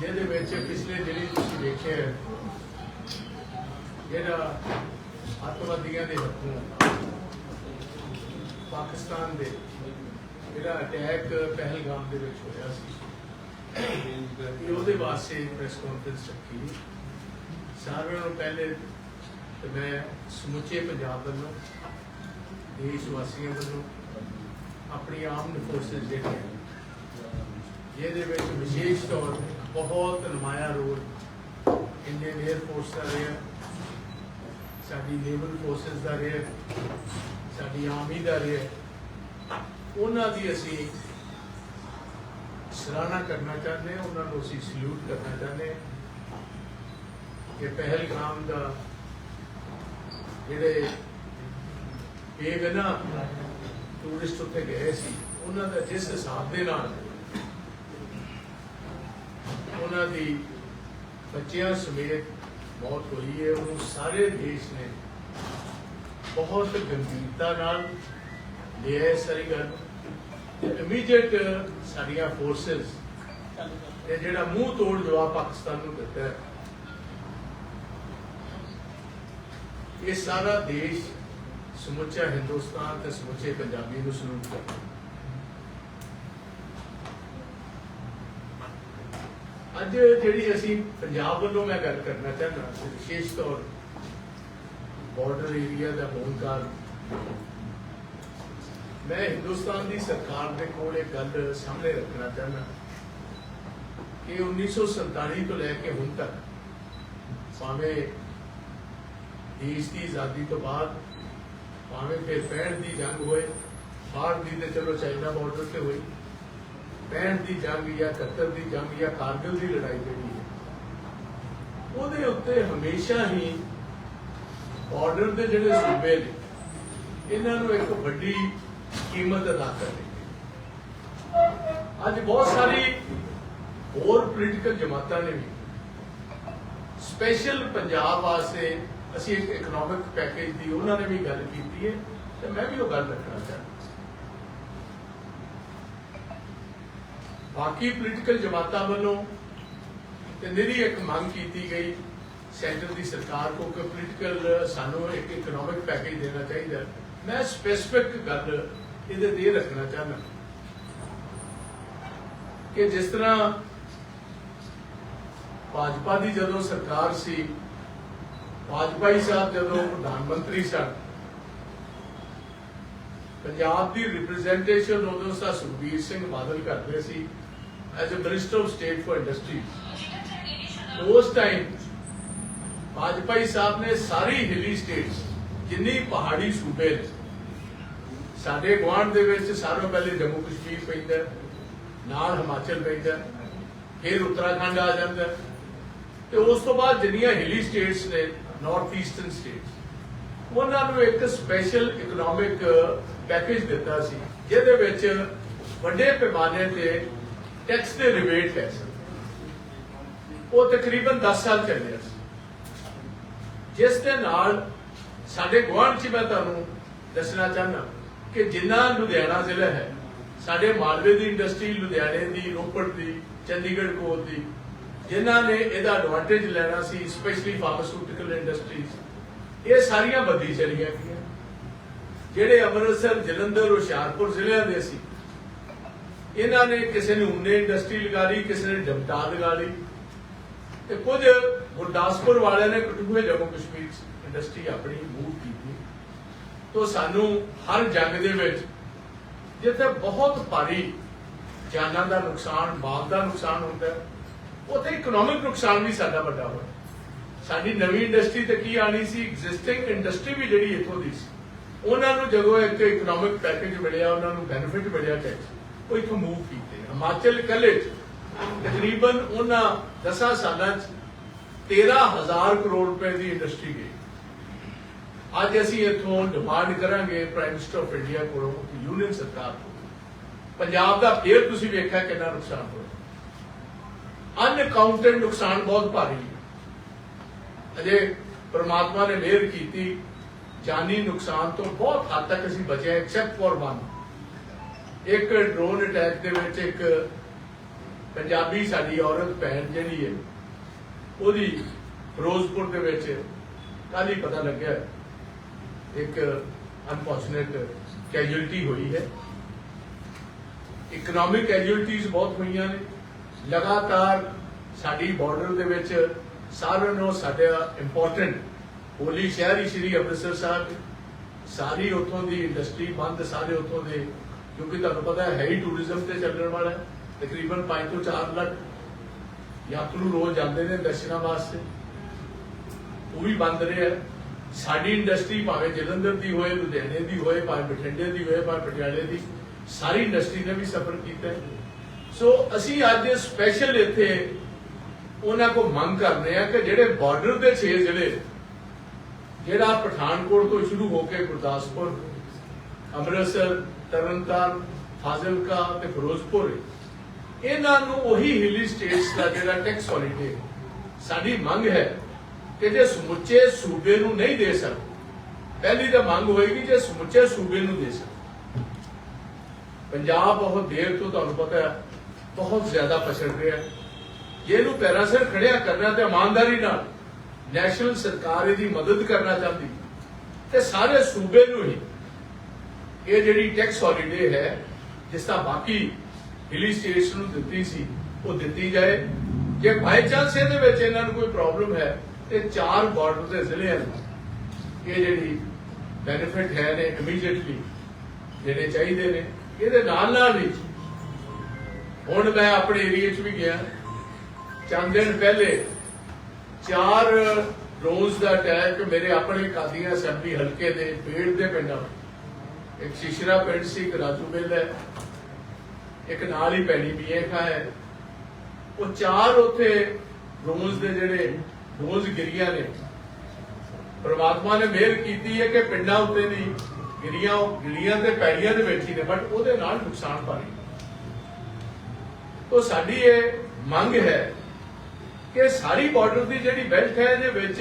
ਜਿਹਦੇ ਵਿੱਚ ਪਿਛਲੇ ਦਿਨੀ ਤੁਸੀਂ ਦੇਖਿਆ ਜਿਹੜਾ ਅੱਤਵਾਦੀਆਂ ਦੇ ਹੱਥੋਂ ਪਾਕਿਸਤਾਨ ਦੇ ਜਿਹੜਾ ਅਟੈਕ ਪਹਿਲਗਾਮ ਦੇ ਵਿੱਚ ਹੋਇਆ ਸੀ ਇਹ ਉਹਦੇ ਵਾਸਤੇ ਪ੍ਰੈਸ ਕਾਨਫਰੰਸ ਰੱਖੀ ਸਾਰਿਆਂ ਨੂੰ ਪਹਿਲੇ ਤੇ ਮੈਂ ਸਮੁੱਚੇ ਪੰਜਾਬ ਵੱਲੋਂ ਦੇਸ਼ ਵਾਸੀਆਂ ਵੱਲੋਂ ਆਪਣੀ ਆਰਮਡ ਫੋਰਸਸ ਜਿਹੜੀਆਂ ਜਿਹਦੇ ਵਿੱਚ ਵਿਸ਼ੇਸ਼ ਤੌਰ ਤੇ ਬਹੁਤ ਨਮਾਇਆ ਰੋਲ ਇੰਡੀਅਨ 에ਅਰ ਫੋਰਸ ਦਾ ਰਿਹਾ, ਸਾਡੀ ਨੇਵਲ ਫੋਰਸਸ ਦਾ ਰਿਹਾ, ਸਾਡੀ ਆਰਮੀ ਦਾ ਰਿਹਾ। ਉਹਨਾਂ ਦੀ ਅਸੀਂ ਸਰਾਹਨਾ ਕਰਨਾ ਚਾਹੁੰਦੇ ਹਾਂ, ਉਹਨਾਂ ਨੂੰ ਅਸੀਂ ਸਲੂਟ ਕਰਨਾ ਚਾਹੁੰਦੇ ਹਾਂ ਕਿ ਪਹਿਲਗਾਮ ਦਾ ਜਿਹੜੇ ਬੇਗਨਾ ਟੂਰਿਸਟ ਉੱਥੇ ਗਏ ਸੀ, ਉਹਨਾਂ ਦਾ ਜਿਸ ਹਿਸਾਬ ਦੇ ਨਾਲ ਉਹਨਾਂ ਦੀ ਬੱਚਿਆਂ ਸਮੇਤ ਮੌਤ ਹੋਈ ਹੈ ਉਹਨੂੰ ਸਾਰੇ ਦੇਸ਼ ਨੇ ਬਹੁਤ ਗੰਭੀਰਤਾ ਨਾਲ ਲਿਆ ਸਾਰੀ ਗੱਲ ਇਮੀਡੀਏਟ ਸਾਡੀਆਂ ਫੋਰਸਸ ਤੇ ਜਿਹੜਾ ਮੂੰਹ ਤੋੜ ਜਵਾਬ ਪਾਕਿਸਤਾਨ ਨੂੰ ਦਿੱਤਾ ਹੈ। ਇਹ ਸਾਰਾ ਦੇਸ਼ ਸਮੁੱਚਾ ਹਿੰਦੁਸਤਾਨ ਤੇ ਸਮੁੱਚੇ ਪੰਜਾਬੀ ਨੂੰ ਸਲੂਟ ਕਰਦਾ ਅੱਜ ਜਿਹੜੀ ਅਸੀਂ ਪੰਜਾਬ ਵੱਲੋਂ ਮੈਂ ਗੱਲ ਕਰਨਾ ਚਾਹੁੰਦਾ ਵਿਸ਼ੇਸ਼ ਤੌਰ ਬਾਰਡਰ ਏਰੀਆ ਦਾ ਹੋਣ ਕਾਰਨ। ਮੈਂ ਹਿੰਦੁਸਤਾਨ ਦੀ ਸਰਕਾਰ ਦੇ ਕੋਲ ਇਹ ਗੱਲ ਸਾਹਮਣੇ ਰੱਖਣਾ ਚਾਹੁੰਦਾ ਕਿ 1947 ਤੋਂ ਲੈ ਕੇ ਹੁਣ ਤੱਕ, ਭਾਵੇਂ ਦੇਸ਼ ਦੀ ਆਜ਼ਾਦੀ ਤੋਂ ਬਾਅਦ ਭਾਵੇਂ ਫਿਰ 65 ਦੀ ਜੰਗ ਹੋਏ ਬਾਹਰ ਦੀ ਤੇ ਚਲੋ ਚਾਈਨਾ ਬਾਰਡਰ ਤੇ ਹੋਈ। 65 ਦੀ ਜੰਗ ਜਾਂ 71 ਦੀ ਜੰਗ ਜਾਂ ਕਾਰਗਿਲ ਦੀ ਲੜਾਈ ਜਿਹੜੀ ਹੈ, ਉਹਦੇ ਉੱਤੇ ਹਮੇਸ਼ਾ ਹੀ ਬਾਰਡਰ ਦੇ ਜਿਹੜੇ ਸੂਬੇ ਨੇ, ਇਹਨਾਂ ਨੂੰ ਇੱਕ ਵੱਡੀ ਕੀਮਤ ਅਦਾ ਕਰਨੀ ਅੱਜ ਬਹੁਤ ਸਾਰੀ ਹੋਰ ਪੋਲੀਟੀਕਲ ਜਮਾਤਾਂ ਨੇ ਵੀ ਸਪੈਸ਼ਲ ਪੰਜਾਬ ਵਾਸਤੇ ਅਸੀਂ ਇੱਕ ਇਕਨੋਮਿਕ ਪੈਕੇਜ ਦੀ ਉਹਨਾਂ ਨੇ ਵੀ ਗੱਲ ਕੀਤੀ ਹੈ ਤੇ ਮੈਂ ਵੀ ਉਹ ਗੱਲ ਰੱਖਣਾ ਚਾਹੁੰਦਾ। ਬਾਕੀ ਪੋਲੀਟੀਕਲ ਜਮਾਤਾਂ ਵੱਲੋਂ ਤੇ ਨਿਰੀ ਇੱਕ ਮੰਗ ਕੀਤੀ ਗਈ ਸੈਂਟਰ ਦੀ ਸਰਕਾਰ ਕੋ ਕਿ ਪੋਲੀਟੀਕਲ ਸਾਨੂੰ ਇੱਕ ਇਕਨੋਮਿਕ ਪੈਕੇਜ ਦੇਣਾ ਚਾਹੀਦਾ। ਮੈਂ ਸਪੈਸਿਫਿਕ ਗੱਲ ਇਹਦੇ ਤੇ ਇਹ ਰੱਖਣਾ ਚਾਹੁੰਦਾ। ਕਿ ਜਿਸ ਤਰ੍ਹਾਂ ਭਾਜਪਾ ਦੀ ਜਦੋਂ ਸਰਕਾਰ ਸੀ ਵਾਜਪਾਈ ਸਾਹਿਬ ਜਦੋਂ ਪ੍ਰਧਾਨ ਮੰਤਰੀ ਸਨ, ਪੰਜਾਬ ਦੀ ਰਿਪਰੈਜ਼ੈਂਟੇਸ਼ਨ ਉਦੋਂ ਸਾ ਸੁਖਬੀਰ ਸਿੰਘ ਬਾਦਲ ਕਰਦੇ ਸੀ as a minister of state for industry ਉਸ ਟਾਈਮ ਵਾਜਪਾਈ ਸਾਹਿਬ ਨੇ ਸਾਰੀ ਹਿਲੀ ਸਟੇਟਸ ਜਿੰਨੀ ਪਹਾੜੀ ਸੂਬੇ ਨੇ, ਸਾਡੇ ਗੁਆਂਢ ਦੇ ਵਿੱਚ ਸਾਰਿਆਂ ਪਹਿਲੇ ਜੰਮੂ ਕਸ਼ਮੀਰ ਪੈਂਦਾ, ਨਾਲ ਹਿਮਾਚਲ ਪੈਂਦਾ, ਫਿਰ ਉੱਤਰਾਖੰਡ ਆ ਜਾਂਦਾ। ਤੇ ਉਸ ਤੋਂ ਬਾਅਦ ਜਿੰਨੀਆਂ ਹਿਲੀ ਸਟੇਟਸ ਨੇ ਨਾਰਥ ਈਸਟਰਨ ਸਟੇਟਸ ਉਹਨਾਂ ਨੂੰ ਇੱਕ ਸਪੈਸ਼ਲ ਇਕਨੋਮਿਕ ਪੈਕੇਜ ਦਿੱਤਾ ਸੀ, ਜਿਹਦੇ ਵਿੱਚ ਵੱਡੇ ਪੈਮਾਨੇ ਤੇ ਟੈਕਸ ਦੇ ਰਿਬੇਟ ਹੈ ਉਹ ਤਕਰੀਬਨ 10 ਸਾਲ ਚੱਲਿਆ ਸੀ। ਜਿਸ ਦੇ ਨਾਲ ਸਾਡੇ ਗੁਆਂਢ 'ਚ ਮੈਂ ਤੁਹਾਨੂੰ ਦੱਸਣਾ ਚਾਹੁੰਦਾ ਕਿ ਜਿੰਨਾ ਲੁਧਿਆਣਾ ਜ਼ਿਲ੍ਹਾ ਹੈ, ਸਾਡੇ ਮਾਲਵੇ ਦੀ ਇੰਡਸਟਰੀ ਲੁਧਿਆਣੇ ਦੀ, ਰੋਪੜ ਦੀ, ਚੰਡੀਗੜ੍ਹ ਕੋਲ ਦੀ ਜਿਨ੍ਹਾਂ ਨੇ ਇਹਦਾ ਐਡਵਾਂਟੇਜ ਲੈਣਾ ਸੀ ਸਪੈਸ਼ਲੀ ਫਾਰਮਾਸਿਊਟੀਕਲ ਇੰਡਸਟਰੀਜ਼ ਇਹ ਸਾਰੀਆਂ ਬੱਦੀ ਚਲੀਆਂ ਗਈਆਂ। ਜਿਹੜੇ ਅੰਮ੍ਰਿਤਸਰ ਜਲੰਧਰ ਹੁਸ਼ਿਆਰਪੁਰ ਜ਼ਿਲ੍ਹਿਆਂ ਦੇ ਸੀ ਇਹਨਾਂ ਨੇ ਕਿਸੇ ਨੇ ਉਨੇ ਇੰਡਸਟਰੀ ਲਗਾ ਲਈ ਕਿਸੇ ਨੇ ਡਮਟਾ ਲਗਾ ਲਈ। ਤੇ ਕੁਝ ਗੁਰਦਾਸਪੁਰ ਵਾਲਿਆਂ ਨੇ ਕਟੂਏ ਜੰਮੂ ਕਸ਼ਮੀਰ ਇੰਡਸਟਰੀ ਆਪਣੀ ਮੂਵ ਕੀਤੀ। ਤੋਂ ਸਾਨੂੰ ਹਰ ਜੰਗ ਦੇ ਵਿੱਚ ਜਿੱਥੇ ਬਹੁਤ ਭਾਰੀ ਜਾਨਾਂ ਦਾ ਨੁਕਸਾਨ ਮਾਲ ਦਾ ਨੁਕਸਾਨ ਹੁੰਦਾ ਹੈ, ਉੱਥੇ ਇਕਨੋਮਿਕ ਨੁਕਸਾਨ ਵੀ ਸਾਡਾ ਵੱਡਾ ਹੋਇਆ। ਸਾਡੀ ਨਵੀਂ ਇੰਡਸਟਰੀ ਤੇ ਕੀ ਆਣੀ ਸੀ? ਐਗਜ਼ਿਸਟਿੰਗ ਇੰਡਸਟਰੀ ਵੀ ਜਿਹੜੀ ਇੱਥੋਂ ਦੀ ਸੀ। ਉਹਨਾਂ ਨੂੰ ਜਦੋਂ ਇੱਕ ਇਕਨੋਮਿਕ ਪੈਕੇਜ ਮਿਲਿਆ, ਉਹਨਾਂ ਨੂੰ ਬੈਨੀਫਿਟ ਮਿਲਿਆ ਟੈਕਸ ਉਹ ਇੱਥੋਂ ਮੂਵ ਕੀਤੇ। ਹਿਮਾਚਲ ਕੱਲੇ ਤਕਰੀਬਨ ਉਹਨਾਂ 10 ਸਾਲਾਂ ਚ 13000 ਕਰੋੜ ਰੁਪਏ ਦੀ ਇੰਡਸਟਰੀ ਗਈ। ਅੱਜ ਅਸੀਂ ਇੱਥੋਂ ਡਿਮਾਂਡ ਕਰਾਂਗੇ ਪ੍ਰਾਈਮ ਮਿਨਿਸਟਰ ਆਫ ਇੰਡੀਆ ਕੋਲੋਂ, ਯੂਨੀਅਨ ਸਰਕਾਰ ਕੋਲ। ਪੰਜਾਬ ਦਾ ਫੇਰ ਤੁਸੀਂ ਵੇਖਿਆ ਕਿੰਨਾ ਨੁਕਸਾਨ ਹੋਇਆ। ਅਨਕਾਊਂਟਡ ਨੁਕਸਾਨ ਬਹੁਤ ਭਾਰੀ ਹੈ। ਅਜੇ ਪ੍ਰਮਾਤਮਾ ਨੇ ਮਿਹਰ ਕੀਤੀ, ਜਾਨੀ ਨੁਕਸਾਨ ਤੋਂ ਬਹੁਤ ਹੱਦ ਤੱਕ ਅਸੀਂ ਬਚੇ ਐਕਸੈਪਟ ਫॉर ਵਨ ਇੱਕ ਡਰੋਨ ਅਟੈਕ ਦੇ ਵਿੱਚ ਇੱਕ ਪੰਜਾਬੀ ਸਾਡੀ ਔਰਤ, ਭੈਣ ਜਿਹੜੀ ਹੈ, ਉਹਦੀ ਫਿਰੋਜ਼ਪੁਰ ਦੇ ਵਿੱਚ ਕੱਲ ਹੀ ਪਤਾ ਲੱਗਿਆ, ਇੱਕ ਅਨਫੋਰਚੂਨੇਟ ਕੈਜੁਅਲਟੀ ਹੋਈ ਹੈ। ਇਕਨੋਮਿਕ ਕੈਜੁਅਲਟੀਜ਼ ਬਹੁਤ ਹੋਈਆਂ ਨੇ। ਲਗਾਤਾਰ ਸਾਡੀ ਬਾਰਡਰ ਦੇ ਵਿੱਚ ਸਾਰਿਆਂ ਨੂੰ ਸਾਡਾ ਇੰਪੋਰਟੈਂਟ ਹੋਲੀ ਸ਼ਹਿਰ ਹੀ ਸ਼੍ਰੀ ਅੰਮ੍ਰਿਤਸਰ ਸਾਹਿਬ, ਸਾਰੀ ਉਥੋਂ ਦੀ ਇੰਡਸਟਰੀ ਬੰਦ, ਸਾਰੇ ਉਥੋਂ ਦੇ, ਕਿਉਂਕਿ ਤੁਹਾਨੂੰ ਪਤਾ ਹੈ, ਹੀ ਟੂਰਿਜ਼ਮ ਤੇ ਚੱਲਣ ਵਾਲਾ ਹੈ, ਤਕਰੀਬਨ 5 ਤੋਂ 4 ਲੱਖ ਯਾਤਰੂ ਰੋਜ਼ ਜਾਂਦੇ ਨੇ ਦਰਸ਼ਨਾਂ ਵਾਸਤੇ। ਉਹ ਵੀ ਬੰਦ ਰਿਹਾ ਸਾਡੀ ਇੰਡਸਟਰੀ ਭਾਵੇਂ ਜਲੰਧਰ ਦੀ ਹੋਏ, ਲੁਧਿਆਣੇ ਦੀ ਹੋਏ, ਭਾਵੇਂ ਬਠਿੰਡੇ ਦੀ ਹੋਏ, ਭਾਵੇਂ ਪਟਿਆਲੇ ਦੀ, ਸਾਰੀ ਇੰਡਸਟਰੀ ਨੇ ਵੀ ਸਫਰ ਕੀਤਾ ਹੈ। ਸੋ ਅਸੀਂ ਅੱਜ ਸਪੈਸ਼ਲ ਇੱਥੇ ਉਹਨਾਂ ਕੋ ਮੰਗ ਕਰਦੇ ਆ ਕਿ ਜਿਹੜੇ ਬਾਰਡਰ ਦੇ 6 ਜ਼ਿਲ੍ਹੇ ਜਿਹੜਾ ਪਠਾਨਕੋਟ ਤੋਂ ਸ਼ੁਰੂ ਹੋ ਕੇ ਗੁਰਦਾਸਪੁਰ, ਅੰਮ੍ਰਿਤਸਰ, ਤਰਨਤਾਰਨ, ਫਾਜ਼ਿਲਕਾ ਤੇ ਫਿਰੋਜ਼ਪੁਰ, ਇਹਨਾਂ ਨੂੰ ਉਹੀ ਹਿੱਲੀ ਸਟੇਟਸ ਦਾ ਜਿਹੜਾ ਟੈਕਸ ਹੌਲੀਡੇ ਸਾਡੀ ਮੰਗ ਹੈ ਕਿ ਜੇ ਸਮੁੱਚੇ ਸੂਬੇ ਨੂੰ ਨਹੀਂ ਦੇ ਸਕਦੇ, ਪਹਿਲੀ ਤਾਂ ਮੰਗ ਹੋਏਗੀ ਜੇ ਸਮੁੱਚੇ ਸੂਬੇ ਨੂੰ ਦੇ ਸਕਦੇ। ਪੰਜਾਬ ਬਹੁਤ ਦੇਰ ਤੋਂ ਤੁਹਾਨੂੰ ਪਤਾ ਹੈ ਬਹੁਤ ਜ਼ਿਆਦਾ ਪਛੜ ਰਿਹਾ ਹੈ। ਜੇ ਇਹਨੂੰ ਪੈਰਾਸਰ ਖੜਿਆ ਕਰਨਾ ਤੇ ਇਮਾਨਦਾਰੀ ਨਾਲ ਨੈਸ਼ਨਲ ਸਰਕਾਰ ਇਹਦੀ ਮਦਦ ਕਰਨਾ ਚਾਹੁੰਦੀ, ਤੇ ਸਾਰੇ ਸੂਬੇ ਨੂੰ ਹੀ ਇਹ ਜਿਹੜੀ ਟੈਕਸ ਹੌਲੀਡੇ ਹੈ, ਜਿਸ ਦਾ ਬਾਕੀ ਹਿਲੀ ਸਟੇਟਸ ਨੂੰ ਦਿੱਤੀ ਸੀ, ਉਹ ਦਿੱਤੀ ਜਾਏ। ਜੇ ਬਾਈ ਚਾਂਸ ਇਹਦੇ ਵਿੱਚ ਇਹਨਾਂ ਨੂੰ ਕੋਈ ਪ੍ਰੋਬਲਮ ਹੈ, ਤੇ ਚਾਰ ਬਾਰਡਰ ਦੇ ਜ਼ਿਲ੍ਹਿਆਂ ਨੂੰ ਇਹ ਜਿਹੜੀ ਬੈਨੀਫਿਟ ਹੈ ਨੇ ਇਮੀਡੀਏਟਲੀ ਦੇਣੇ ਚਾਹੀਦੇ ਨੇ। ਇਹਦੇ ਨਾਲ ਨਾਲ ਹੀ ਹੁਣ ਮੈਂ ਆਪਣੇ ਏਰੀਆ 'ਚ ਵੀ ਗਿਆ। ਚੰਦ ਦਿਨ ਪਹਿਲੇ ਚਾਰ ਰੋਜ਼ ਦਾ ਅਟੈਕ ਮੇਰੇ ਆਪਣੇ ਕਾਦੀਆਂ ਅਸੈਂਬਲੀ ਹਲਕੇ ਦੇ ਪੇੜ ਦੇ ਪਿੰਡਾਂ ਇੱਕ ਸ਼ਿਸ਼ਰਾ ਪਿੰਡ ਸੀ, ਇੱਕ ਰਾਜੂ ਮਿਲ ਹੈ, ਇੱਕ ਨਾਲ ਹੀ ਪੈਣੀ ਬੀਏਖਾ ਹੈ। ਉਹ ਚਾਰ ਉੱਥੇ ਰੋਜ਼ ਦੇ ਜਿਹੜੇ ਰੋਜ਼ ਗਿਰੀਆਂ ਨੇ। ਪ੍ਰਮਾਤਮਾ ਨੇ ਮਿਹਰ ਕੀਤੀ ਹੈ ਕਿ ਪਿੰਡਾਂ ਉੱਤੇ ਦੀ ਗਿਰੀਆਂ ਗਿਰੀਆਂ ਤੇ ਪੈੜੀਆਂ ਦੇ ਵਿੱਚ ਹੀ ਨੇ, ਬਟ ਉਹਦੇ ਨਾਲ ਨੁਕਸਾਨ ਭਾਰੀ। ਤੋ ਸਾਡੀ ਇਹ ਮੰਗ ਹੈ ਕਿ ਸਾਰੀ ਬਾਰਡਰ ਦੀ ਜਿਹੜੀ ਬੈਲਟ ਹੈ ਇਹਦੇ ਵਿੱਚ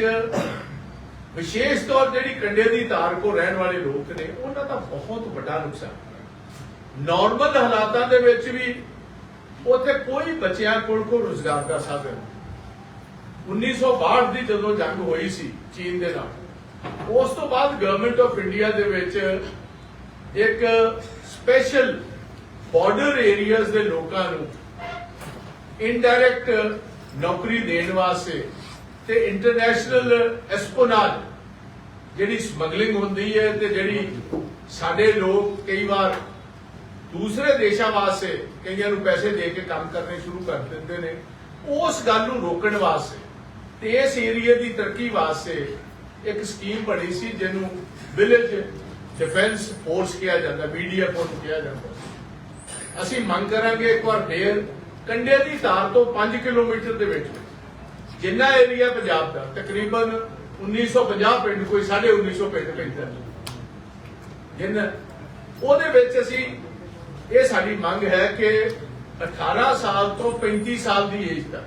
ਵਿਸ਼ੇਸ਼ ਤੌਰ ਜਿਹੜੀ ਕੰਡੇ ਦੀ ਧਾਰ ਕੋ ਰਹਿਣ ਵਾਲੇ ਲੋਕ ਨੇ, ਉਹਨਾਂ ਦਾ ਬਹੁਤ ਵੱਡਾ ਨੁਕਸਾਨ ਨਾਰਮਲ ਹਾਲਾਤਾਂ ਦੇ ਵਿੱਚ ਵੀ ਉੱਥੇ ਕੋਈ ਬੱਚਿਆਂ ਕੋਲ ਕੋ ਰੋਜ਼ਗਾਰ ਦਾ ਸਾਧਨ ਨਹੀਂ। 1962 ਦੀ ਜਦੋਂ ਜੰਗ ਹੋਈ ਸੀ ਚੀਨ ਦੇ ਨਾਲ, ਉਸ ਤੋਂ ਬਾਅਦ ਗਵਰਨਮੈਂਟ ਆਫ ਇੰਡੀਆ ਦੇ ਵਿੱਚ ਇੱਕ ਸਪੈਸ਼ਲ ਬਾਰਡਰ ਏਰੀਆਜ਼ ਦੇ ਲੋਕਾਂ ਨੂੰ ਇਨਡਾਇਰੈਕਟ ਨੌਕਰੀ ਦੇਣ ਵਾਸਤੇ ਤੇ ਇੰਟਰਨੈਸ਼ਨਲ ਐਸਪੋਨਾਜ ਜਿਹੜੀ ਸਮਗਲਿੰਗ ਹੁੰਦੀ ਹੈ ਤੇ ਜਿਹੜੀ ਸਾਡੇ ਲੋਕ ਕਈ ਵਾਰ ਦੂਸਰੇ ਦੇਸ਼ਾਂ ਵਾਸਤੇ ਕਈਆਂ ਨੂੰ ਪੈਸੇ ਦੇ ਕੇ ਕੰਮ ਕਰਨੇ ਸ਼ੁਰੂ ਕਰ ਦਿੰਦੇ ਨੇ ਉਸ ਗੱਲ ਨੂੰ ਰੋਕਣ ਵਾਸਤੇ ਤੇ ਇਸ ਏਰੀਆ ਦੀ ਤਰੱਕੀ ਵਾਸਤੇ ਇੱਕ ਸਕੀਮ ਬਣੀ ਸੀ ਜਿਹਨੂੰ ਵਿਲੇਜ ਡਿਫੈਂਸ ਫੋਰਸ ਕਿਹਾ ਜਾਂਦਾ ਬੀਡੀਐਫ ਉਹਨੂੰ ਕਿਹਾ ਜਾਂਦਾ ਅਸੀਂ ਮੰਗ ਕਰਾਂਗੇ ਇੱਕ ਵਾਰ ਫੇਰ ਕੰਡੇ ਦੀ ਧਾਰ ਤੋਂ 5 ਕਿਲੋਮੀਟਰ ਦੇ ਵਿੱਚ। ਜਿੰਨਾ ਏਰੀਆ ਪੰਜਾਬ ਦਾ, ਤਕਰੀਬਨ 1950 ਪਿੰਡ, ਕੋਈ 1950 ਪਿੰਡ ਪੈਂਦਾ। ਜਿੰਨਾ, ਉਹਦੇ ਵਿੱਚ ਅਸੀਂ ਇਹ ਸਾਡੀ ਮੰਗ ਹੈ ਕਿ 18 ਸਾਲ ਤੋਂ 35 ਸਾਲ ਦੀ ਏਜ ਤੱਕ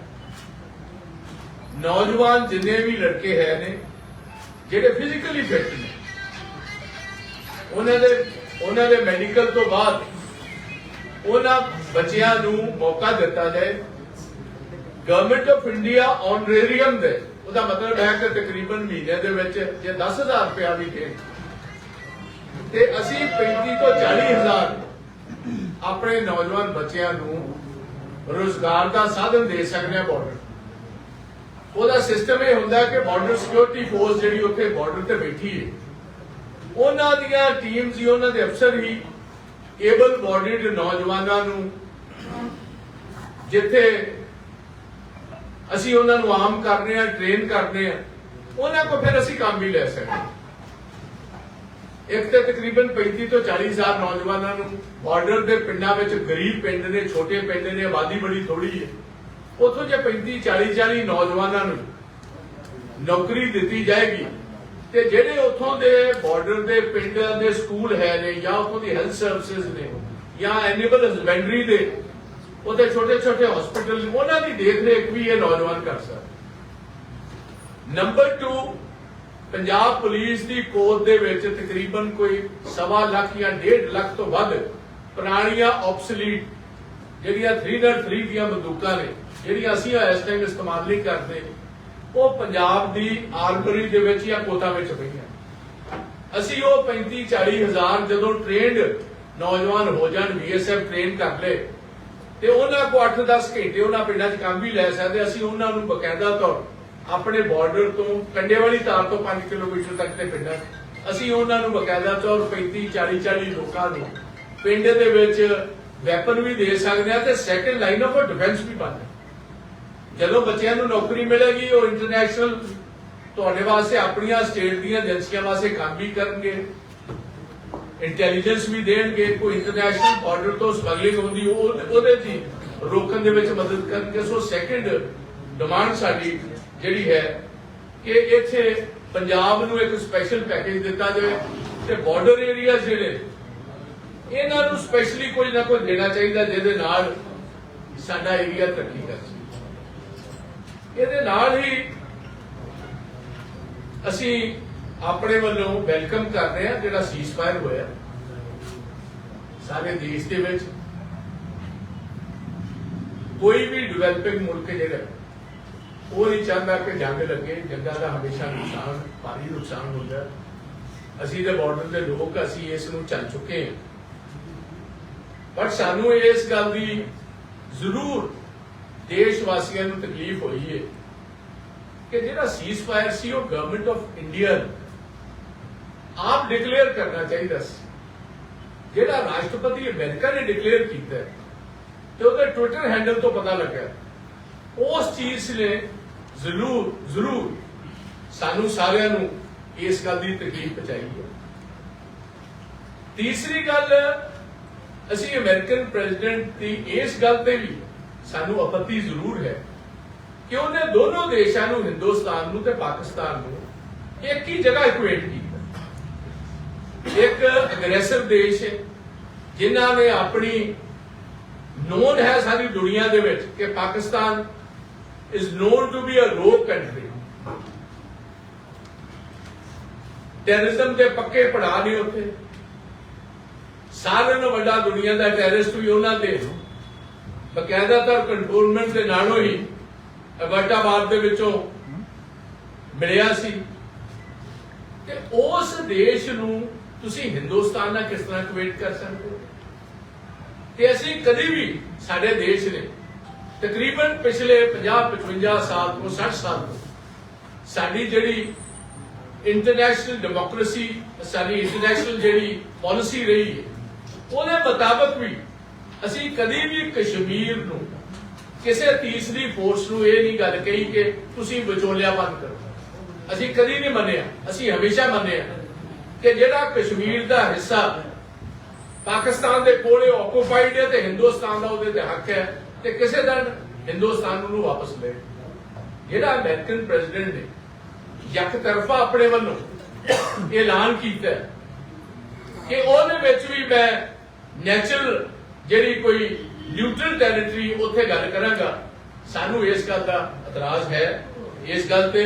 ਨੌਜਵਾਨ ਜਿੰਨੇ ਵੀ ਲੜਕੇ ਹੈ ਨੇ, ਜਿਹੜੇ ਫਿਜ਼ੀਕਲੀ ਫਿੱਟ ਨੇ, ਉਹਨਾਂ ਦੇ ਉਹਨਾਂ ਦੇ ਮੈਡੀਕਲ ਤੋਂ ਬਾਅਦ ਉਹਨਾਂ ਬੱਚਿਆਂ ਨੂੰ ਮੌਕਾ ਦਿੱਤਾ ਜਾਏ। ਗਵਰਨਮੈਂਟ ਆਫ ਇੰਡੀਆ ਆਨਰੇਰੀਅਮ ਦੇ, ਉਹਦਾ ਮਤਲਬ ਹੈ ਕਿ ਤਕਰੀਬਨ ਮਹੀਨੇ ਦੇ ਵਿੱਚ ਜੇ 10000 ਰੁਪਇਆ ਵੀ ਦੇ। ਤੇ ਅਸੀਂ 35 ਤੋਂ 40000 ਆਪਣੇ ਨੌਜਵਾਨ ਬੱਚਿਆਂ ਨੂੰ ਰੋਜ਼ਗਾਰ ਦਾ ਸਾਧਨ ਦੇ ਸਕਦੇ ਹਾਂ ਬਾਰਡਰ ਉਹਦਾ ਸਿਸਟਮ ਇਹ ਹੁੰਦਾ ਕਿ ਬਾਰਡਰ ਸਿਕਿਉਰਿਟੀ ਫੋਰਸ ਜਿਹੜੀ ਉੱਥੇ ਬਾਰਡਰ ਤੇ ਬੈਠੀ ਹੈ। ਉਹਨਾਂ ਦੀਆਂ ਟੀਮਸ ਹੀ, ਉਹਨਾਂ ਦੇ ਅਫਸਰ ਹੀ ਏਬਲ ਬੋਡੀਡ ਨੌਜਵਾਨਾਂ ਨੂੰ ਜਿੱਥੇ ਅਸੀਂ ਉਹਨਾਂ ਨੂੰ ਆਮ ਕਰਨੇ ਆ ਟ੍ਰੇਨ ਕਰਨੇ ਆ, ਉਹਨਾਂ ਕੋਲ ਫਿਰ ਅਸੀਂ ਕੰਮ ਵੀ ਲੈ ਸਕਦੇ ਹਾਂ। ਇੱਕ ਤੇ ਤਕਰੀਬਨ 35 ਤੋਂ 40 ਹਜ਼ਾਰ ਨੌਜਵਾਨਾਂ ਨੂੰ ਬਾਰਡਰ ਦੇ ਪਿੰਡਾਂ ਵਿੱਚ ਗਰੀਬ ਪਿੰਡ ਨੇ, ਛੋਟੇ ਪਿੰਡ ਨੇ, ਆਬਾਦੀ ਬੜੀ ਥੋੜੀ ਹੈ ਉਥੋਂ ਜੇ 35 40 40 ਨੌਜਵਾਨਾਂ ਨੂੰ ਨੌਕਰੀ ਦਿੱਤੀ ਜਾਏਗੀ ਤੇ ਜਿਹੜੇ ਉੱਥੋਂ ਦੇ ਬਾਰਡਰ ਦੇ ਪਿੰਡ ਦੇ ਸਕੂਲ ਹੈ ਨੇ ਜਾਂ ਉਥੋਂ ਦੀ ਹੈਲਥ ਸਰਵਿਸਿਜ਼ ਨੇ ਜਾਂ ਐਨੀਮਲ ਹਸਬੈਂਡਰੀ ਦੇ ਉਹਦੇ ਛੋਟੇ ਛੋਟੇ ਹਸਪੀਟਲ ਉਹਨਾਂ ਦੀ ਦੇਖ ਰੇਖ ਵੀ ਇਹ ਨੌਜਵਾਨ ਕਰ ਸਕਦੇ ਨੰਬਰ 2 ਪੰਜਾਬ ਪੁਲਿਸ ਦੀ ਕੋਰ ਦੇ ਵਿੱਚ ਤਕਰੀਬਨ ਕੋਈ ਸਵਾ ਲੱਖ ਜਾਂ 1.5 ਲੱਖ ਤੋਂ ਵੱਧ ਪੁਰਾਣੀਆਂ ਆਬਸੋਲੀਟ ਜਿਹੜੀਆਂ 303 ਦੀਆਂ ਬੰਦੂਕਾਂ ਨੇ, ਜਿਹੜੀਆਂ ਅਸੀਂ ਇਸ ਟਾਈਮ ਇਸਤੇਮਾਲ ਨਹੀਂ ਕਰਦੇ ਉਹ ਪੰਜਾਬ ਦੀ ਆਰਮਰੀ ਦੇ ਵਿੱਚ ਜਾਂ ਕੋਤਾ ਵਿੱਚ ਪਈਆਂ। ਅਸੀਂ ਉਹ 35 40 ਹਜ਼ਾਰ ਜਦੋਂ ਟ੍ਰੇਨਡ ਨੌਜਵਾਨ ਹੋ ਜਾਣ ਬੀਐਸਐਫ ਟ੍ਰੇਨ ਕਰ ਲੈ ਤੇ ਉਹਨਾਂ ਕੋ 8-10 ਘੰਟੇ ਉਹਨਾਂ ਪਿੰਡਾਂ 'ਚ ਕੰਮ ਵੀ ਲੈ ਸਕਦੇ, ਅਸੀਂ ਉਹਨਾਂ ਨੂੰ ਬਕਾਇਦਾ ਤੌਰ ਆਪਣੇ ਬਾਰਡਰ ਤੋਂ ਕੰਡੇ ਵਾਲੀ ਤਾਰ ਤੋਂ 5 ਕਿਲੋਮੀਟਰ ਤੱਕ ਦੇ ਪਿੰਡਾਂ ਅਸੀਂ ਉਹਨਾਂ ਨੂੰ ਬਕਾਇਦਾ ਤੌਰ 35 40 40 ਲੋਕਾਂ ਨੂੰ ਪਿੰਡ ਦੇ ਵਿੱਚ ਵੈਪਨ ਵੀ ਦੇ ਸਕਦੇ ਆ ਤੇ ਸੈਕੰਡ ਲਾਈਨ ਆਫ ਡਿਫੈਂਸ ਵੀ ਬਣ ਜਦੋਂ ਬੱਚਿਆਂ ਨੂੰ ਨੌਕਰੀ ਮਿਲੇਗੀ, ਉਹ ਇੰਟਰਨੈਸ਼ਨਲ ਤੁਹਾਡੇ ਵਾਸਤੇ ਆਪਣੀਆਂ ਸਟੇਟ ਦੀਆਂ ਏਜੰਸੀਆਂ ਵਾਸਤੇ ਕੰਮ ਵੀ ਕਰਨਗੇ ਇੰਟੈਲੀਜੈਂਸ ਵੀ ਦੇਣਗੇ, ਕੋਈ ਇੰਟਰਨੈਸ਼ਨਲ ਬਾਰਡਰ ਤੋਂ ਸਮਗਲਿੰਗ ਹੁੰਦੀ, ਉਹ ਉਹਦੇ ਜੀ ਰੋਕਣ ਦੇ ਵਿੱਚ ਮਦਦ ਕਰਨਗੇ। ਸੋ ਸੈਕੰਡ ਡਿਮਾਂਡ ਸਾਡੀ ਜਿਹੜੀ ਹੈ ਕਿ ਇੱਥੇ ਪੰਜਾਬ ਨੂੰ ਇੱਕ ਸਪੈਸ਼ਲ ਪੈਕੇਜ ਦਿੱਤਾ ਜਾਵੇ ਤੇ ਬਾਰਡਰ ਏਰੀਆ ਜਿਹੜੇ, ਇਹਨਾਂ ਨੂੰ ਸਪੈਸ਼ਲੀ ਕੋਈ ਨਾ ਕੋਈ ਦੇਣਾ ਚਾਹੀਦਾ, ਜਿਹਦੇ ਨਾਲ ਸਾਡਾ ਏਰੀਆ ਤਰੱਕੀ ਕਰ ਸਕੇ। ਇਹਦੇ ਨਾਲ ਹੀ ਅਸੀਂ ਆਪਣੇ ਵੱਲੋਂ ਵੈਲਕਮ ਕਰਦੇ ਹਾਂ ਜਿਹੜਾ ਸੀਜ਼ਫਾਇਰ ਹੋਇਆ। ਸਾਰੇ ਦੇਸ਼ ਦੇ ਵਿੱਚ ਕੋਈ ਵੀ ਡਿਵੈਲਪਿੰਗ ਮੁਲਕ ਜਿਹੜਾ, ਉਹ ਨਹੀਂ ਚਾਹੁੰਦਾ ਕਿ ਜੰਗ ਲੱਗੇ, ਜੰਗਾਂ ਦਾ ਹਮੇਸ਼ਾ ਨੁਕਸਾਨ, ਭਾਰੀ ਨੁਕਸਾਨ ਹੁੰਦਾ ਅਸੀਂ ਦੇ ਬਾਰਡਰ ਦੇ ਲੋਕ, ਅਸੀਂ ਇਸ ਨੂੰ ਚੱਲ ਚੁੱਕੇ ਹਾਂ। ਪਰ ਸਾਨੂੰ ਇਸ ਗੱਲ ਦੀ ਜ਼ਰੂਰ ਦੇਸ਼ ਵਾਸੀਆਂ ਨੂੰ ਤਕਲੀਫ ਹੋਈ ਹੈ ਕਿ ਜਿਹੜਾ ਸੀਜ਼ਫਾਇਰ ਸੀ, ਉਹ ਗਵਰਨਮੈਂਟ ਆਫ ਇੰਡੀਆ ਆਪ ਡਿਕਲੇਅਰ ਕਰਨਾ ਚਾਹੀਦਾ ਸੀ। ਜਿਹੜਾ ਰਾਸ਼ਟਰਪਤੀ ਅਮਰੀਕਾ ਨੇ ਡਿਕਲੇਅਰ ਕੀਤਾ ਤੇ ਉਹਦੇ ਟਵਿੱਟਰ ਹੈਂਡਲ ਤੋਂ ਪਤਾ ਲੱਗਾ ਉਸ ਚੀਜ਼ ਨੇ ਜ਼ਰੂਰ ਜ਼ਰੂਰ ਸਾਨੂੰ ਸਾਰਿਆਂ ਨੂੰ ਇਸ ਗੱਲ ਦੀ ਤਕਲੀਫ ਪਹੁੰਚਾਈ ਹੈ। ਤੀਸਰੀ ਗੱਲ, ਅਸੀਂ ਅਮਰੀਕਨ ਪ੍ਰੈਜ਼ੀਡੈਂਟ ਦੀ ਇਸ ਗੱਲ ਤੇ ਵੀ ਸਾਨੂੰ ਆਪੱਤੀ ਜ਼ਰੂਰ ਹੈ ਕਿ ਉਹਨੇ ਦੋਨੋਂ ਦੇਸ਼ਾਂ ਨੂੰ, ਹਿੰਦੁਸਤਾਨ ਨੂੰ ਤੇ ਪਾਕਿਸਤਾਨ ਨੂੰ ਇੱਕ ਹੀ ਜਗ੍ਹਾ ਇਕੁਏਟ ਕੀਤਾ। ਇੱਕ ਅਗਰੈਸਰ ਦੇਸ਼ ਹੈ, ਜਿਨ੍ਹਾਂ ਨੇ ਆਪਣੀ ਨੋਨ ਹੈ ਸਾਰੀ ਦੁਨੀਆ ਦੇ ਵਿੱਚ ਕਿ Pakistan is known to be a rogue country terrorism ਦੇ ਪੱਕੇ ਪੜਾ ਨੇ ਉੱਥੇ। ਸਾਰਿਆਂ ਨੂੰ ਵੱਡਾ ਦੁਨੀਆ ਦਾ ਟੈਰਰਿਸਟ ਵੀ ਉਹਨਾਂ ਦੇ ਬਕਾਇਦਾ ਤਰ ਕੰਟਰੋਲਮੈਂਟ ਦੇ ਨਾਲੋਂ ਹੀ ਅਬਟਾਬਾਦ ਦੇ ਵਿੱਚੋਂ ਮਿਲਿਆ ਸੀ। ਤੇ ਉਸ ਦੇਸ਼ ਨੂੰ ਤੁਸੀਂ ਹਿੰਦੁਸਤਾਨ ਨਾਲ ਕਿਸ ਤਰ੍ਹਾਂ ਕਵੇਟ ਕਰ ਸਕਦੇ ਹੋ? ਤੇ ਅਸੀਂ ਕਦੀ ਵੀ ਸਾਡੇ ਦੇਸ਼ ਨੇ ਤਕਰੀਬਨ ਪਿਛਲੇ 50 55 ਸਾਲ ਤੋਂ 60 ਸਾਲ ਤੋਂ ਸਾਡੀ ਜਿਹੜੀ ਇੰਟਰਨੈਸ਼ਨਲ ਡੈਮੋਕ੍ਰੇਸੀ ਸਾਡੀ ਇੰਟਰਨੈਸ਼ਨਲ ਜਿਹੜੀ ਪਾਲਿਸੀ ਰਹੀ ਹੈ, ਉਹਦੇ ਮੁਤਾਬਕ ਵੀ ਅਸੀਂ ਕਦੀ ਵੀ ਕਸ਼ਮੀਰ ਨੂੰ, ਕਿਸੇ ਤੀਸਰੀ ਫੋਰਸ ਨੂੰ ਇਹ ਨਹੀਂ ਗੱਲ ਕਹੀ ਕਿ ਤੁਸੀਂ ਵਿਚੋਲਿਆ ਬੰਦ ਕਰੋ। ਅਸੀਂ ਕਦੀ ਨਹੀਂ ਮੰਨਿਆ, ਅਸੀਂ ਹਮੇਸ਼ਾ ਮੰਨਿਆ ਕਿ ਜਿਹੜਾ ਕਸ਼ਮੀਰ ਦਾ ਹਿੱਸਾ ਪਾਕਿਸਤਾਨ ਦੇ ਕੋਲੇ ਆਕੂਪਾਈਡ ਹੈ ਤੇ ਹਿੰਦੁਸਤਾਨ ਦਾ ਉਹਦੇ ਤੇ ਹੱਕ ਹੈ ਤੇ ਕਿਸੇ ਦਿਨ ਹਿੰਦੁਸਤਾਨ ਨੂੰ ਵਾਪਸ ਲੈ ਜਿਹੜਾ ਅਮਰੀਕਨ ਪ੍ਰੈਜ਼ੀਡੈਂਟ ਨੇ ਇੱਕ ਤਰਫਾ ਆਪਣੇ ਵੱਲੋਂ ਐਲਾਨ ਕੀਤਾ ਕਿ ਉਹਦੇ ਵਿੱਚ ਵੀ ਮੈਂ ਨੈਚੁਰਲ ਜਿਹੜੀ ਕੋਈ ਨਿਊਟਰਲ ਟੈਰੀਟਰੀ ਉੱਥੇ ਗੱਲ ਕਰਾਂਗਾ, ਸਾਨੂੰ ਇਸ ਗੱਲ ਦਾ ਇਤਰਾਜ਼ ਹੈ। ਇਸ ਗੱਲ ਤੇ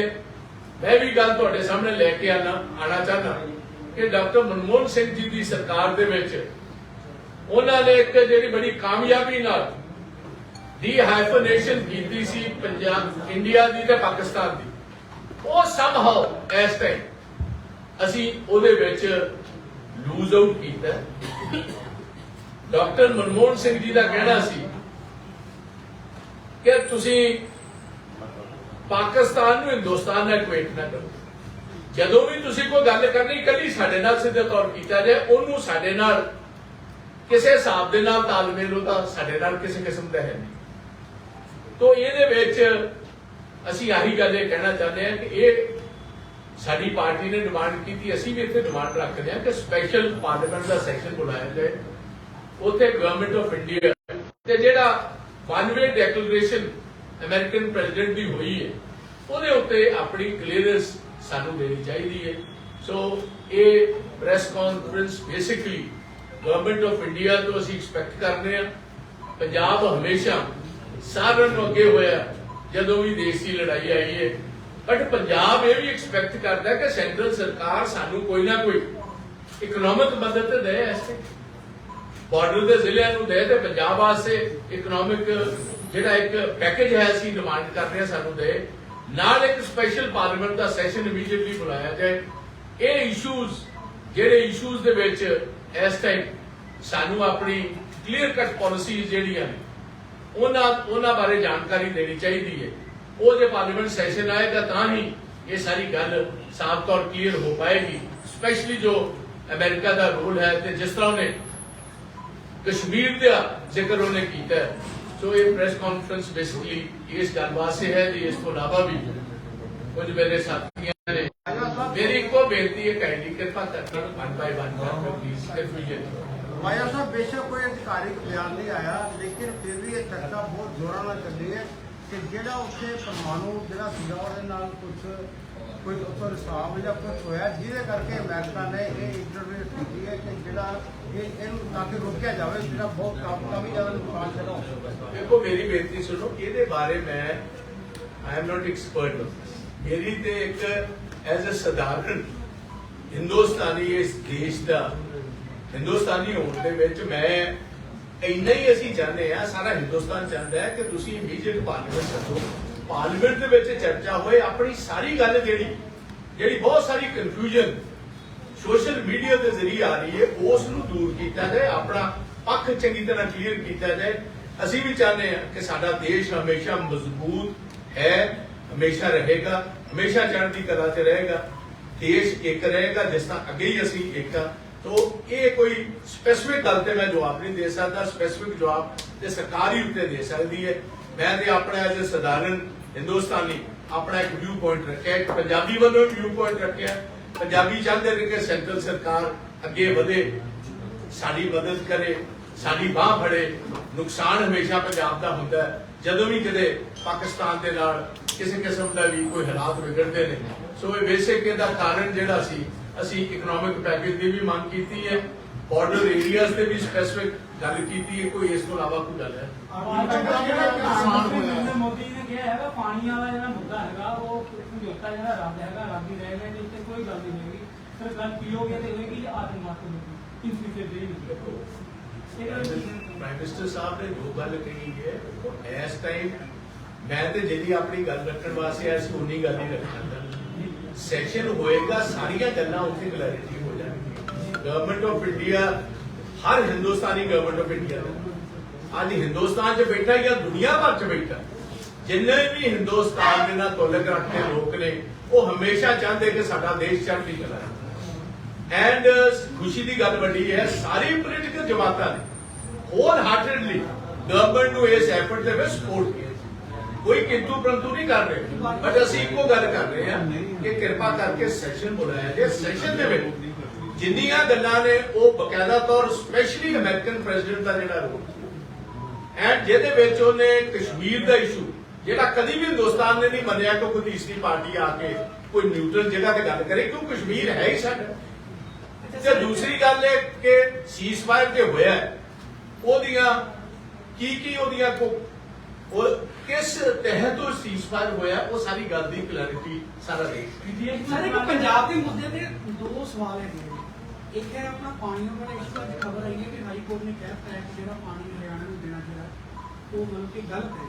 ਮੈਂ ਵੀ ਗੱਲ ਤੁਹਾਡੇ ਸਾਹਮਣੇ ਲੈ ਕੇ ਆਣਾ ਆਣਾ ਚਾਹਨਾ ਕਿ ਡਾਕਟਰ ਮਨਮੋਹਨ ਸਿੰਘ ਜੀ ਦੀ ਸਰਕਾਰ ਦੇ ਵਿੱਚ ਉਹਨਾਂ ਨੇ ਇੱਕ ਜਿਹੜੀ ਬੜੀ ਕਾਮਯਾਬੀ ਨਾਲ ਦੀ ਹਾਈਫਨੇਸ਼ਨ ਕੀਤੀ ਸੀ ਪੰਜਾਬ ਇੰਡੀਆ ਦੀ ਤੇ ਪਾਕਿਸਤਾਨ ਦੀ। ਉਹ ਸਮਹਾਉ ਇਸ ਟਾਈਮ ਅਸੀਂ ਉਹਦੇ ਵਿੱਚ ਲੂਜ਼ ਆਊਟ ਕੀਤਾ। ਡਾਕਟਰ ਮਨਮੋਹਨ ਸਿੰਘ ਜੀ ਦਾ ਕਹਿਣਾ ਸੀ ਕਿ ਤੁਸੀਂ ਪਾਕਿਸਤਾਨ ਨੂੰ ਹਿੰਦੁਸਤਾਨ ਨਾਲ ਇਕੁਏਟ ਨਾ ਕਰੋ। ਜਦੋਂ ਵੀ ਤੁਸੀਂ ਕੋਈ ਗੱਲ ਕਰਨੀ, ਕੱਲੀ ਸਾਡੇ ਨਾਲ ਸਿੱਧੇ ਤੌਰ ਕੀਤਾ ਜਾਏ, ਉਹਨੂੰ ਸਾਡੇ ਨਾਲ, ਕਿਸੇ ਹਿਸਾਬ ਦੇ ਨਾਲ ਤਾਲਮੇਲ ਉਹਦਾ ਸਾਡੇ ਨਾਲ ਕਿਸੇ ਕਿਸਮ ਦਾ ਹੈ ਨਹੀਂ। ਤੋਂ ਇਹਦੇ ਵਿੱਚ ਅਸੀਂ ਆਹੀ ਗੱਲ ਇਹ ਕਹਿਣਾ ਚਾਹੁੰਦੇ ਹਾਂ ਕਿ ਇਹ ਸਾਡੀ ਪਾਰਟੀ ਨੇ ਡਿਮਾਂਡ ਕੀਤੀ, ਅਸੀਂ ਵੀ ਇੱਥੇ ਡਿਮਾਂਡ ਰੱਖਦੇ ਹਾਂ ਕਿ ਸਪੈਸ਼ਲ ਪਾਰਲੀਮੈਂਟ ਦਾ ਸੈਸ਼ਨ ਬੁਲਾਇਆ ਜਾਏ। ਉੱਥੇ ਗਵਰਨਮੈਂਟ ਆਫ ਇੰਡੀਆ ਤੇ ਜਿਹੜਾ one way declaration American president ਦੀ ਹੋਈ ਹੈ, ਉਹਦੇ ਉੱਤੇ ਆਪਣੀ ਕਲੀਅਰੈਂਸ ਸਾਨੂੰ ਦੇਣੀ ਚਾਹੀਦੀ ਹੈ। ਸੋ ਇਹ press conference basically government of India ਤੋਂ ਅਸੀਂ ਐਕਸਪੈਕਟ ਕਰਦੇ ਹਾਂ। ਪੰਜਾਬ ਹਮੇਸ਼ਾ ਸਾਰਿਆਂ ਨੂੰ ਅੱਗੇ ਹੋਇਆ ਜਦੋਂ ਵੀ ਦੇਸ਼ ਦੀ ਲੜਾਈ ਆਈ ਹੈ। ਬਟ ਪੰਜਾਬ ਇਹ ਵੀ ਐਕਸਪੈਕਟ ਕਰਦਾ ਕਿ ਸੈਂਟਰਲ ਸਰਕਾਰ ਸਾਨੂੰ ਕੋਈ ਨਾ ਕੋਈ ਇਕਨੋਮਿਕ ਮਦਦ ਦੇ ਇਸ ਬਾਰਡਰ ਦੇ ਜ਼ਿਲ੍ਹਿਆਂ ਨੂੰ ਦੇ ਤੇ ਪੰਜਾਬ ਵਾਸਤੇ ਇਕਨੋਮਿਕ ਜਿਹੜਾ ਇੱਕ ਪੈਕੇਜ ਹੈ, ਅਸੀਂ ਡਿਮਾਂਡ ਕਰ ਰਹੇ ਹਾਂ ਸਾਨੂੰ ਦੇ। ਨਾਲ ਇੱਕ ਸਪੈਸ਼ਲ ਪਾਰਲੀਮੈਂਟ ਦਾ ਸੈਸ਼ਨ ਇਮੀਡੀਏਟਲੀ ਬੁਲਾਇਆ ਜਾਏ। ਇਹ ਇਸ਼ੂਜ਼ ਜਿਹੜੇ ਇਸ਼ੂਜ਼ ਦੇ ਵਿੱਚ ਇਸ ਟਾਈਮ ਸਾਨੂੰ ਆਪਣੀ ਕਲੀਅਰ ਕੱਟ ਪਾਲਿਸੀਜ਼ ਜਿਹੜੀਆਂ ਨੇ, ਉਹਨਾਂ ਉਹਨਾਂ ਬਾਰੇ ਜਾਣਕਾਰੀ ਦੇਣੀ ਚਾਹੀਦੀ ਹੈ। ਉਹ ਜੇ ਪਾਰਲੀਮੈਂਟ ਸੈਸ਼ਨ ਆਏਗਾ ਤਾਂ ਹੀ ਇਹ ਸਾਰੀ ਗੱਲ ਸਾਫ਼ ਤੌਰ ਕਲੀਅਰ ਹੋ ਪਾਏਗੀ। ਸਪੈਸ਼ਲੀ ਜੋ ਅਮਰੀਕਾ ਦਾ ਰੋਲ ਹੈ ਤੇ ਜਿਸ ਤਰ੍ਹਾਂ ਉਹਨੇ ਕਸ਼ਮੀਰ ਦਾ ਜ਼ਿਕਰ ਉਹਨੇ ਕੀਤਾ ਸੋ ਇਹ ਪ੍ਰੈਸ ਕਾਨਫਰੰਸ ਬੇਸਿਕਲੀ ਇਸ ਗੱਲ ਵਾਸਤੇ ਹੈ ਜੀ ਇਸ ਤੋਂ ਇਲਾਵਾ ਵੀ ਕੁਝ ਮੇਰੇ ਸਾਥੀਆਂ ਨੇ ਮੇਰੀ ਇੱਕੋ ਬੇਨਤੀ ਹੈ ਕਾਈਂਡਲੀ ਕਿਰਪਾ ਕਰਕੇ ਵਨ ਬਾਈ ਵਨ ਕਰਕੇ ਪਲੀਜ਼ ਕਨਫਿਊਜ਼ਨ ਮਾਇਆ ਸਾਹਿਬ, ਬੇਸ਼ੱਕ ਕੋਈ ਅਧਿਕਾਰਿਕ ਬਿਆਨ ਨਹੀਂ ਆਇਆ, ਲੇਕਿਨ ਫਿਰ ਵੀ ਇਹ ਚਰਚਾ ਬਹੁਤ ਜ਼ੋਰਾਂ ਨਾਲ ਚੱਲੀ ਹੈ ਕਿ ਜਿਹੜਾ ਉੱਥੇ ਪਰਮਾਣੂ ਜਿਹੜਾ ਸੀਗਾ, ਉਹਦੇ ਨਾਲ ਕੁਝ ਕੋਈ ਉੱਥੋਂ ਰਿਸਾਵ ਜਾਂ ਕੁਝ ਹੋਇਆ, ਜਿਹਦੇ ਕਰਕੇ ਅਮਰੀਕਾ ਨੇ ਇਹ ਇੰਟਰਵਿਊ ਕੀਤੀ ਹੈ ਕਿ ਜਿਹੜਾ ਇਹ ਇਹਨੂੰ ਤਾਂ ਕਿ ਰੋਕਿਆ ਜਾਵੇ, ਜਿਹੜਾ ਬਹੁਤ ਕਾਫੀ ਕਾਫੀ ਜ਼ਿਆਦਾ ਨੁਕਸਾਨ ਜਿਹੜਾ ਹੋ ਸਕਦਾ। ਦੇਖੋ, ਮੇਰੀ ਬੇਨਤੀ ਸੁਣੋ, ਇਹਦੇ ਬਾਰੇ ਮੈਂ ਆਈ ਐਮ ਨਾਟ ਐਕਸਪਰਟ ਮੇਰੀ ਤੇ ਇੱਕ ਐਜ਼ ਅ ਸਧਾਰਨ ਹਿੰਦੁਸਤਾਨੀ ਇਸ ਦੇਸ਼ ਦਾ ਹਿੰਦੁਸਤਾਨੀ ਹੋਣ ਦੇ ਵਿੱਚ ਮੈਂ ਇੰਨਾ ਹੀ ਅਸੀਂ ਚਾਹੁੰਦੇ ਆ ਸਾਰਾ ਹਿੰਦੁਸਤਾਨ ਚਾਹੁੰਦਾ ਹੈ ਕਿ ਤੁਸੀਂ ਇਮੀਡੀਏਟ ਪਾਰਲੀਮੈਂਟ ਸੱਦੋ ਪਾਰਲੀਮੈਂਟ ਦੇ ਵਿੱਚ ਚਰਚਾ ਹੋਏ, ਆਪਣੀ ਸਾਰੀ ਗੱਲ ਜਿਹੜੀ ਜਿਹੜੀ ਬਹੁਤ ਸਾਰੀ ਕਨਫਿਊਜ਼ਨ ਸੋਸ਼ਲ ਮੀਡੀਆ ਦੇ ਜ਼ਰੀਏ ਆ ਰਹੀ ਹੈ ਉਸ ਨੂੰ ਦੂਰ ਕੀਤਾ ਜਾਏ, ਆਪਣਾ ਪੱਖ ਚੰਗੀ ਤਰ੍ਹਾਂ ਕਲੀਅਰ ਕੀਤਾ ਜਾਏ। ਅਸੀਂ ਵੀ ਚਾਹੁੰਦੇ ਹਾਂ ਕਿ ਸਾਡਾ ਦੇਸ਼ ਹਮੇਸ਼ਾ ਮਜ਼ਬੂਤ ਹੈ, ਹਮੇਸ਼ਾ ਰਹੇਗਾ, ਹਮੇਸ਼ਾ ਚੜ੍ਹਦੀ ਕਲਾ 'ਚ ਰਹੇਗਾ। ਦੇਸ਼ ਇੱਕ ਰਹੇਗਾ, ਜਿਸ ਤਰ੍ਹਾਂ ਅੱਗੇ ਹੀ ਅਸੀਂ ਇੱਕ ਆ ਤੋ ਇਹ ਕੋਈ ਸਪੈਸਿਫਿਕ ਗੱਲ ਤੇ ਮੈਂ ਜਵਾਬ ਨਹੀਂ ਦੇ ਸਕਦਾ ਸਪੈਸਿਫਿਕ ਜਵਾਬ ਤੇ ਸਰਕਾਰ ਹੀ ਉੱਤੇ ਦੇ ਸਕਦੀ ਹੈ। ਮੈਂ ਤੇ ਆਪਣਾ ਐਜ਼ ਅ ਸਧਾਰਨ ਹਿੰਦੁਸਤਾਨੀ ਆਪਣਾ ਇੱਕ ਵਿਊ ਪੁਆਇੰਟ ਰੱਖਿਆ, ਇੱਕ ਪੰਜਾਬੀ ਵੱਲੋਂ ਵਿਊ ਪੁਆਇੰਟ ਰੱਖਿਆ। ਪੰਜਾਬੀ ਚਾਹੁੰਦੇ ਨੇ ਕਿ ਸੈਂਟਰਲ ਸਰਕਾਰ ਅੱਗੇ ਵਧੇ, ਸਾਡੀ ਮਦਦ ਕਰੇ, ਸਾਡੀ ਬਾਹ ਫੜੇ। ਨੁਕਸਾਨ ਹਮੇਸ਼ਾ ਪੰਜਾਬ ਦਾ ਹੁੰਦਾ ਹੈ। ਜਦੋਂ ਵੀ ਕਦੇ ਪਾਕਿਸਤਾਨ ਦੇ ਨਾਲ ਕਿਸੇ ਕਿਸਮ ਦਾ ਵੀ ਕੋਈ ਹਾਲਾਤ ਵਿਗੜਦੇ ਨੇ, ਸੋ ਇਹ ਬੇਸਿਕ ਇਹਦਾ ਕਾਰਨ ਜਿਹੜਾ ਸੀ, ਅਸੀਂ ਇਕਨੋਮਿਕ ਪੈਕੇਜ ਦੀ ਵੀ ਮੰਗ ਕੀਤੀ ਹੈ ਬਾਰਡਰ ਏਰੀਆਜ਼ ਤੇ ਵੀ ਸਪੈਸਿਫਿਕ ਗੱਲ ਕੀਤੀ ਹੈ, ਕੋਈ ਇਸ ਤੋਂ ਇਲਾਵਾ ਕੋਈ ਗੱਲ ਹੈ। ਮੋਦੀ ਨੇ ਕਿਹਾ ਹੈਗਾ ਪਾਣੀ ਵਾਲਾ ਜਿਹੜਾ ਮੁੱਦਾ ਹੈਗਾ ਉਹ ਸਮਝੌਤਾ ਜਿਹੜਾ ਰੱਦ ਹੈਗਾ ਰੱਦ ਹੀ ਰਹੇਗਾ ਇਹਦੇ ਉੱਤੇ ਕੋਈ ਗੱਲ ਨਹੀਂ ਹੋਏਗੀ ਸਿਰ ਗੱਲ ਪੀਓਗੇ ਤੇ ਹੋਏਗੀ ਜੇ ਆਤਮਵਾਦ ਹੋਏਗੀ ਇਸ ਵਿਸ਼ੇ ਤੇ ਨਹੀਂ ਇਹ ਗੱਲ ਠੀਕ ਹੈ। ਪ੍ਰਾਈਮ ਮਿਨਿਸਟਰ ਸਾਹਿਬ ਨੇ ਜੋ ਗੱਲ ਕਹੀ ਹੈ ਉਹ ਇਸ ਟਾਈਮ ਮੈਂ ਤੇ ਜਿਹੜੀ ਆਪਣੀ ਗੱਲ ਰੱਖਣ ਵਾਸਤੇ ਆਇਆ ਸੀ ਉਨੀ ਗੱਲ ਹੀ ਰੱਖਾਂਗਾ ਸੈਸ਼ਨ ਹੋਏਗਾ ਸਾਰੀਆਂ ਗੱਲਾਂ ਉੱਥੇ ਕਲੈਰਿਟੀ ਹੋ ਜਾਣਗੀਆਂ। ਗਵਰਨਮੈਂਟ ਆਫ ਇੰਡੀਆ ਹਰ ਹਿੰਦੁਸਤਾਨੀ ਗਵਰਨਮੈਂਟ ਆਫ ਇੰਡੀਆ ਦਾ। ਅੱਜ ਹਿੰਦੁਸਤਾਨ 'ਚ ਬੈਠਾ ਜਾਂ ਦੁਨੀਆ ਭਰ 'ਚ ਬੈਠਾ ਜਿੰਨੇ ਵੀ ਹਿੰਦੁਸਤਾਨ ਦੇ ਨਾਲ ਤਾਲੁਕ ਰੱਖਦੇ ਲੋਕ ਨੇ, ਉਹ ਹਮੇਸ਼ਾ ਚਾਹੁੰਦੇ ਕਿ ਸਾਡਾ ਦੇਸ਼ ਚੜ੍ਹਦੀ ਕਲਾ ਹੈ ਐਂਡ ਖੁਸ਼ੀ ਦੀ ਗੱਲ ਵੱਡੀ ਹੈ, ਸਾਰੀ ਪੋਲੀਟੀਕਲ ਜਮਾਤਾਂ ਨੇ ਹੋਲ ਹਾਰਟਡਲੀ ਗਵਰਨਮੈਂਟ ਨੂੰ ਇਸ ਐਫਰਟ ਦੇ ਵਿੱਚ ਸਪੋਰਟ ਕੀਤਾ ਕੋਈ ਕਿੰਤੂ ਪ੍ਰੰਤੂ ਨਹੀਂ ਕਰ ਰਹੇ। ਬਟ ਅਸੀਂ ਇੱਕੋ ਗੱਲ ਕਰ ਰਹੇ ਹਾਂ ਕਿ ਕਿਰਪਾ ਕਰਕੇ ਸੈਸ਼ਨ ਬੁਲਾਇਆ ਜੇ ਸੈਸ਼ਨ ਦੇ ਵਿੱਚ ਜਿੰਨੀਆਂ ਗੱਲਾਂ ਨੇ, ਉਹ ਬਕਾਇਦਾ ਤੌਰ ਸਪੈਸ਼ਲੀ ਅਮਰੀਕਨ ਪ੍ਰੈਜ਼ੀਡੈਂਟ ਦਾ ਜਿਹੜਾ ਰੋਲ ਐਂਡ ਜਿਹਦੇ ਵਿੱਚ ਉਹਨੇ ਕਸ਼ਮੀਰ ਦਾ ਇਸ਼ੂ ਜਿਹੜਾ ਕਦੀ ਵੀ ਹਿੰਦੁਸਤਾਨ ਨੇ ਨਹੀਂ ਮੰਨਿਆ ਕਿ ਕੋਈ ਤੀਸਰੀ ਪਾਰਟੀ ਆ ਕੇ ਕੋਈ ਨਿਊਟਰਲ ਜਗ੍ਹਾ ਤੇ ਗੱਲ ਕਰੇ ਕਿਉਂ ਕਸ਼ਮੀਰ ਹੈ ਹੀ ਸਾਡਾ ਤੇ ਦੂਸਰੀ ਗੱਲ ਇਹ ਕਿ ਸੀਜ਼ਫਾਇਰ ਤੇ ਹੋਇਆ ਹੈ, ਉਹਦੀਆਂ ਕੀ ਕੀ ਉਹਦੀਆਂ ਕੋ ਉਹ ਕਿਸ ਤਹਿਤ ਉਹ ਸੀਜ਼ਫਾਇਰ ਹੋਇਆ ਉਹ ਸਾਰੀ ਗੱਲ ਦੀ ਕਲੈਰਿਟੀ ਸਾਰਾ ਦੇਸ਼ ਸਰ ਇੱਕ ਪੰਜਾਬ ਦੇ ਮੁੱਦੇ ਤੇ ਦੋ ਸਵਾਲ ਨੇ। ਇੱਕ ਹੈ ਆਪਣਾ ਪਾਣੀਆਂ ਵਾਲਾ ਇਸ਼ੂ ਅੱਜ ਖਬਰ ਆਈ ਹੈ ਕਿ ਹਾਈ ਕੋਰਟ ਨੇ ਕਹਿਤਾ ਹੈ ਕਿ ਜਿਹੜਾ ਪਾਣੀ ਜਿਹੜਾ ਉਹ ਮਤਲਬ ਕਿ ਗਲਤ ਹੈ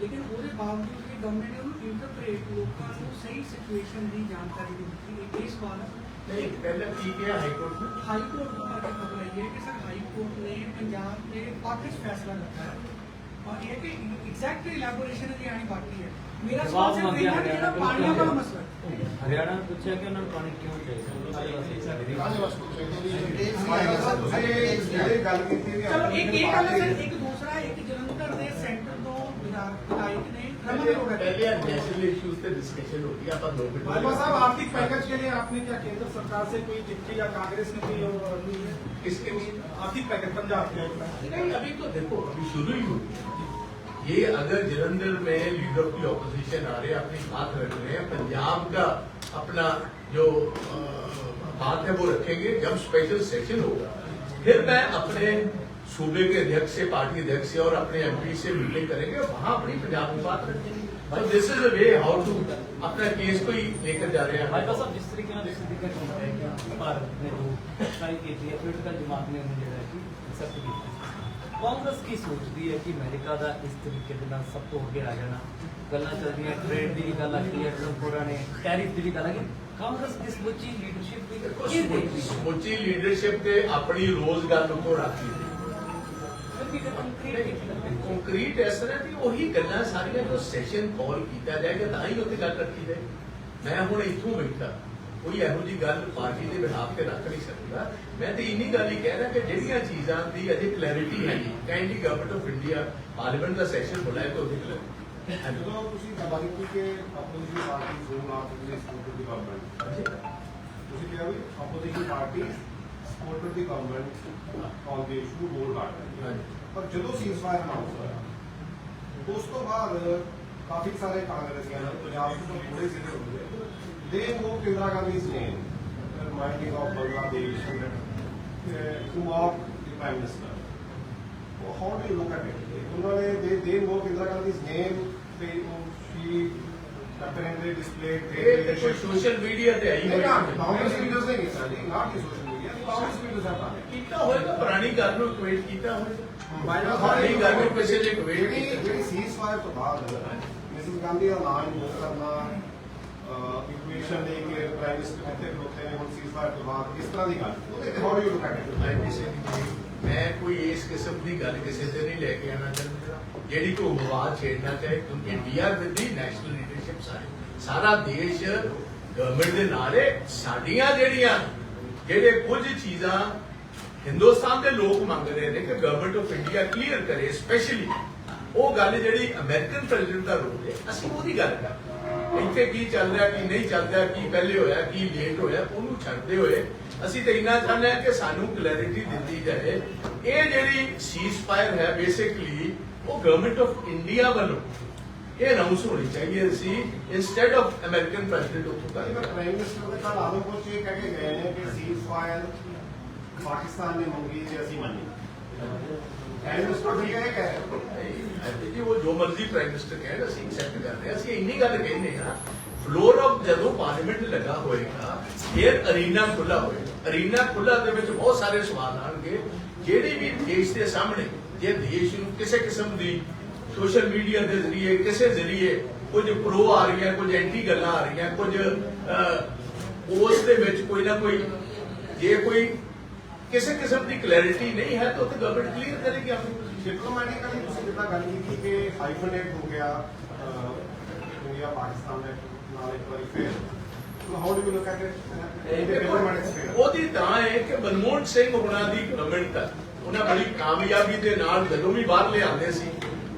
ਲੇਕਿਨ ਉਹਦੇ ਬਾਵਜੂਦ ਵੀ ਗਵਰਨਮੈਂਟ ਨੇ ਉਹਨੂੰ ਇੰਟਰਪ੍ਰੀਟ ਲੋਕਾਂ ਨੂੰ ਸਹੀ ਸਿਚੁਏਸ਼ਨ ਦੀ ਜਾਣਕਾਰੀ ਨਹੀਂ ਦਿੱਤੀ ਇਹ ਇਹ ਸਵਾਲ ਹੈ ਨਹੀਂ ਪਹਿਲਾਂ ਕੀ ਕਿਹਾ ਹਾਈ ਕੋਰਟ ਨੇ ਹਾਈ ਕੋਰਟ ਤੋਂ ਕਰਕੇ ਖਬਰ ਆਈ ਹੈ ਕਿ ਸਰ ਹਾਈ ਕੋਰਟ ਨੇ ਪੰਜਾਬ ਦੇ ਪੱਖ ਵਿੱਚ ਫੈਸਲਾ ਲਿਆ ਹੈ ਔਰ ਇਹ ਕਿ ਐਗਜ਼ੈਕਟ ਇਲੈਬੋਰੇਸ਼ਨ ਅਜੇ ਆਣੀ ਬਾਕੀ ਹੈ ਮੇਰਾ ਸਵਾਲ ਜਵਾਬ ਸਿਰਫ ਮੰਗਿਆ ਇਹ ਹੈ ਕਿ ਜਿਹੜਾ ਹਰਿਆਣਾ ਪਾਣੀਆਂ ਵਾਲਾ ਮਸਲਾ ਹੈ ਹਰਿਆਣਾ ਨੇ ਪੁੱਛਿਆ ਕਿ ਉਹਨਾਂ ਨੂੰ ਪਾਣੀ ਕਿਉਂ ਜਿਹੜੀ ਗੱਲ ਕੀਤੀ ਵੀ ਚਲੋ ਇੱਕ ਇਹ ਗੱਲ ਹੈ ਸਰ ਇੱਕ ਦੂਸਰਾ ਇੱਕ ਜਲੰਧਰ पहले आर्थिक पैकेज के लिए आपने क्या केंद्र सरकार से कोई चिट्ठी या कांग्रेस ने कोई किसके लिए आर्थिक पैकेज पंजाब नहीं अभी तो देखो अभी शुरू ही ये अगर जलंधर में लीडर ऑफ़ दी ऑपोजिशन आ रहे हैं अपनी बात रख रहे हैं पंजाब का अपना जो अ, बात है वो रखेंगे जब स्पेशल सेशन होगा फिर मैं अपने सूबे के अध्यक्ष से पार्टी अध्यक्ष से और अपने एमपी से मीटिंग करेंगे वहां अपनी पंजाब की बात रखेंगे तो this is way how to अपना केस को ही लेकर जा रहे हैं ਭਾਜਪਾ ਸਾਹਿਬ ਜਿਸ ਤਰੀਕੇ ਨਾਲ ਤੁਸੀਂ ਜ਼ਿਕਰ ਕੀਤਾ ਹੈ ਕਿ ਭਾਰਤ ਨੇ ਜੋ ਸਟ੍ਰਾਈਕ ਕੀਤੀ ਹੈ ਪੋਲੀਟੀਕਲ ਜਮਾਤ ਨੇ ਉਹਨੂੰ ਜਿਹੜਾ ਹੈ ਕਿ ਐਕਸੈਪਟ ਕੀਤਾ ਕਾਂਗਰਸ ਕੀ ਸੋਚਦੀ ਹੈ ਕਿ ਅਮਰੀਕਾ ਦਾ ਇਸ ਤਰੀਕੇ ਦੇ ਨਾਲ ਸਭ ਤੋਂ ਅੱਗੇ ਆ ਜਾਣਾ ਗੱਲਾਂ ਚੱਲਦੀਆਂ ਟ੍ਰੇਡ ਦੀ ਵੀ ਗੱਲ ਆਖੀ ਹੈ ਟਰੰਪ ਹੋਰਾਂ ਨੇ ਟੈਰਿਫ ਦੀ ਵੀ ਗੱਲ ਆਖੀ ਕਾਂਗਰਸ ਦੀ ਸਮੁੱਚੀ ਲੀਡਰਸ਼ਿਪ ਦੀ ਕੀ ਦੇਖਦੀ ਹੈ ਸਮੁੱਚੀ ਲੀਡਰਸ਼ਿਪ ਤੇ ਆਪਣੀ ਰੋਜ਼ ਗੱਲ ਉੱਪਰ ਰੱਖੀ ਫਿਰ ਵੀ ਕੰਕਰੀਟ ਇਸ ਤਰ੍ਹਾਂ ਕਿ ਉਹੀ ਗੱਲਾਂ ਸਾਰੀਆਂ ਜੋ ਸੈਸ਼ਨ ਕਾਲ ਕੀਤਾ ਜਾਏਗਾ ਤਾਂ ਹੀ ਉੱਥੇ ਗੱਲ ਰੱਖੀ ਜਾਏ। ਮੈਂ ਹੁਣ ਇੱਥੋਂ ਬੈਠਾ ਕੋਈ ਇਹੋ ਜੀ ਗੱਲ ਪਾਰਟੀ ਦੇ ਬਿਠਾ ਕੇ ਰੱਖ ਨਹੀਂ ਸਕਦਾ। ਮੈਂ ਤੇ ਇੰਨੀ ਗੱਲ ਹੀ ਕਹਿ ਰਿਹਾ ਕਿ ਜਿਹੜੀਆਂ ਚੀਜ਼ਾਂ ਦੀ ਅਜੇ ਕਲੈਰਿਟੀ ਹੈ ਨਹੀਂ kindly government of India parliament the session ਬੁਲਾਏ ਤਾਂ ਉਹਦੀ ਕਲੈਰਿਟੀ ਜਦੋਂ ਤੁਸੀਂ ਗੱਲ ਕੀਤੀ ਕਿ opposition party zone of the support the government ਤੁਸੀਂ ਕਿਹਾ ਵੀ ਆਪੋਜੀਸ਼ਨ ਪਾਰਟੀ ਸਪੋਰਟ ਦੀ ਗਵਰਨਮੈਂਟ ਔਨ ਦੀ ਇਸ਼ੂ ਬੋਲ ਕਰ। ਰਹੀ ਹੈ ਪਰ ਜਦੋਂ ਸੀਜ਼ਫਾਇਰ ਅਨਾਉਂਸ ਹੋਇਆ ਉਸ ਤੋਂ ਬਾਅਦ ਕਾਫੀ ਸਾਰੇ ਕਾਂਗਰਸੀਆਂ ਨੇ ਪੰਜਾਬ ਤੋਂ ਥੋੜੇ ਜ਼ਿਲ੍ਹੇ ਹੁੰਦੇ ਦੇ ਉਹ Indira Gandhi name reminding of Bangladesh to of the prime minister how do you look at it? ਉਹਨਾਂ ਨੇ they they invoke Indira Gandhi's name they she apparently displayed their ਇਹ ਤੇ ਕੋਈ leadership. ਸੋਸ਼ਲ ਮੀਡੀਆ ਤੇ ਆਈ ਨਹੀਂ ਹੋਈ ਨਾ ਹੈ। ਕਾਂਗਰਸ ਲੀਡਰਸ ਨੇ ਕੀਤਾ ਜੀ not the social media Congress leaders have done it. ਕੀਤਾ ਹੋਏਗਾ ਪੁਰਾਣੀ ਗੱਲ ਨੂੰ ਇਕੁਏਟ ਕੀਤਾ ਹੋਏਗਾ ਬਾਈਲਾ ਪੁਰਾਣੀ ਗੱਲ ਨੂੰ ਕਿਸੇ ਨੇ ਇਕੁਏਟ ਜਿਹੜੀ ਕੀਤਾ। ਜਿਹੜੀ ਸੀਜ਼ਫਾਇਰ ਤੋਂ ਬਾਅਦ ਮਿਸਿਸ ਗਾਂਧੀ ਦਾ ਨਾਮ ਇਨਵੋਕ ਕਰਨਾ ਇਕੁਏਸ਼ਨ ਦੇ ਕਿ ਪ੍ਰਾਈਮ ਮਿਨਿਸਟਰ ਕਿੱਥੇ ਖਲੋਤੇ ਨੇ ਹੁਣ ਸੀਜ਼ਫਾਇਰ ਤੋਂ ਬਾਅਦ ਇਸ ਤਰ੍ਹਾਂ ਦੀ ਗੱਲ? ਉਹਦੇ ਤੇ how do you look at it? ਮੈਂ ਕਿਸੇ ਦੀ ਮੈਂ ਕੋਈ ਇਸ ਕਿਸਮ ਦੀ ਗੱਲ ਕਿਸੇ ਤੇ ਨਹੀਂ ਲੈ ਕੇ ਆਣਾ ਚਾਹੁੰਦਾ। ਜਿਹੜੀ ਕੋਈ ਵਿਵਾਦ ਛੇੜਨਾ ਚਾਹੇ ਕਿਉਂਕਿ we are with the national leadership ਸਾਰੇ ਸਾਰਾ ਦੇਸ਼ ਗਵਰਨਮੈਂਟ ਦੇ ਨਾਲ ਹੈ ਸਾਡੀਆਂ ਜਿਹੜੀਆਂ ਜਿਹੜੇ ਕੁਝ ਚੀਜ਼ਾਂ ਹਿੰਦੁਸਤਾਨ ਦੇ ਲੋਕ ਮੰਗ ਰਹੇ ਨੇ ਕਿ ਗਵਰਨਮੈਂਟ ਆਫ ਇੰਡੀਆ ਕਲੀਅਰ ਕਰੇ ਸਪੈਸ਼ਲੀ ਉਹ ਗੱਲ ਜਿਹੜੀ ਅਮਰੀਕਨ ਪ੍ਰੈਜ਼ੀਡੈਂਟ ਦਾ ਰੋਲ ਹੈ, ਅਸੀਂ ਉਹਦੀ ਗੱਲ ਕਰ ਰਹੇ ਹਾਂ। ਇੱਥੇ ਕੀ ਚੱਲ ਰਿਹਾ, ਕੀ ਨਹੀਂ ਚੱਲ ਰਿਹਾ, ਕੀ ਪਹਿਲੇ ਹੋਇਆ, ਕੀ ਲੇਟ ਹੋਇਆ, ਉਹਨੂੰ ਛੱਡਦੇ ਹੋਏ ਅਸੀਂ ਤਾਂ ਇੰਨਾ ਚਾਹੁੰਦੇ ਹਾਂ ਕਿ ਸਾਨੂੰ ਕਲੈਰਿਟੀ ਦਿੱਤੀ ਜਾਏ ਇਹ ਜਿਹੜੀ ਸੀਜ਼ਫਾਇਰ ਹੈ ਬੇਸਿਕਲੀ ਉਹ ਗਵਰਨਮੈਂਟ ਆਫ ਇੰਡੀਆ ਵੱਲੋਂ ਇਹ ਅਨਾਉਂਸ ਹੋਣੀ ਚਾਹੀਏ ਸੀ ਇਨਸਟੈਡ ਆਫ ਅਮਰੀਕਨ ਪ੍ਰੈਜ਼ੀਡੈਂਟ ਉੱਥੋਂ ਤਾਂ ਕਰ ਪ੍ਰਾਈਮ ਮਿਨਿਸਟਰ ਦੇ ਕੱਲ ਆਦਮਪੁਰ ਚ ਇਹ ਕਹਿ ਕੇ ਗਏ ਨੇ ਕਿ ਸੀਜ਼ਫਾਇਰ ਪਾਕਿਸਤਾਨ ਨੇ ਮੰਗੀ ਤੇ ਅਸੀਂ ਮੰਨੀ ਪ੍ਰਾਈਮ ਮਿਨਿਸਟਰ ਠੀਕ ਹੈ ਕਹਿ ਜੀ ਉਹ ਜੋ ਮਰਜ਼ੀ ਪ੍ਰਾਈਮ ਮਿਨਿਸਟਰ ਕਹਿਣ, ਅਸੀਂ ਐਕਸੈਪਟ ਕਰਦੇ ਹਾਂ। ਅਸੀਂ ਇੰਨੀ ਗੱਲ ਕਹਿੰਦੇ ਹਾਂ ਫਲੋਰ ਆਫ ਜਦੋਂ ਪਾਰਲੀਮੈਂਟ ਲੱਗਾ ਹੋਏਗਾ, ਫਿਰ ਅਰੀਨਾ ਖੁੱਲਾ ਹੋਏਗਾ। ਅਰੀਨਾ ਖੁੱਲਾ ਦੇ ਵਿੱਚ ਬਹੁਤ ਸਾਰੇ ਸਵਾਲ ਆਣਗੇ ਜਿਹੜੇ ਵੀ ਦੇਸ਼ ਦੇ ਸਾਹਮਣੇ, ਜੇ ਦੇਸ਼ ਨੂੰ ਕਿਸੇ ਕਿਸਮ ਦੀ ਸੋਸ਼ਲ ਮੀਡੀਆ ਦੇ ਜ਼ਰੀਏ, ਕਿਸੇ ਜ਼ਰੀਏ ਕੁਝ ਪ੍ਰੋ ਆ ਰਹੀਆਂ, ਕੁਝ ਐਂਟੀ ਗੱਲਾਂ ਆ ਰਹੀਆਂ, ਕੁਝ ਉਸ ਦੇ ਵਿੱਚ ਕੋਈ ਨਾ ਕੋਈ, ਜੇ ਕੋਈ ਕਿਸੇ ਕਿਸਮ ਦੀ ਕਲੈਰਿਟੀ ਨਹੀਂ ਹੈ ਤਾਂ ਉੱਥੇ ਗਵਰਨਮੈਂਟ ਕਲੀਅਰ ਕਰੇਗੀ ਆਪਣੀ position। ਡਿਪਲੋਮੈਟਿਕਲੀ ਤੁਸੀਂ ਜਿੱਦਾਂ ਗੱਲ ਕੀਤੀ ਕਿ ਹਾਈਫਨੇਟ ਹੋ ਗਿਆ ਇੰਡੀਆ ਪਾਕਿਸਤਾਨ ਦੇ ਨਾਲ ਇੱਕ ਵਾਰੀ ਫੇਰ। ਉਹਦੀ ਤਾਂ ਹੈ ਕਿ ਮਨਮੋਹਨ ਸਿੰਘ ਉਹਨਾਂ ਦੀ ਗਵਰਨਮੈਂਟ ਦਾ ਉਹਨਾਂ ਬੜੀ ਕਾਮਯਾਬੀ ਦੇ ਨਾਲ ਜਦੋਂ ਵੀ ਬਾਹਰ ਲਿਆਉਂਦੇ ਸੀ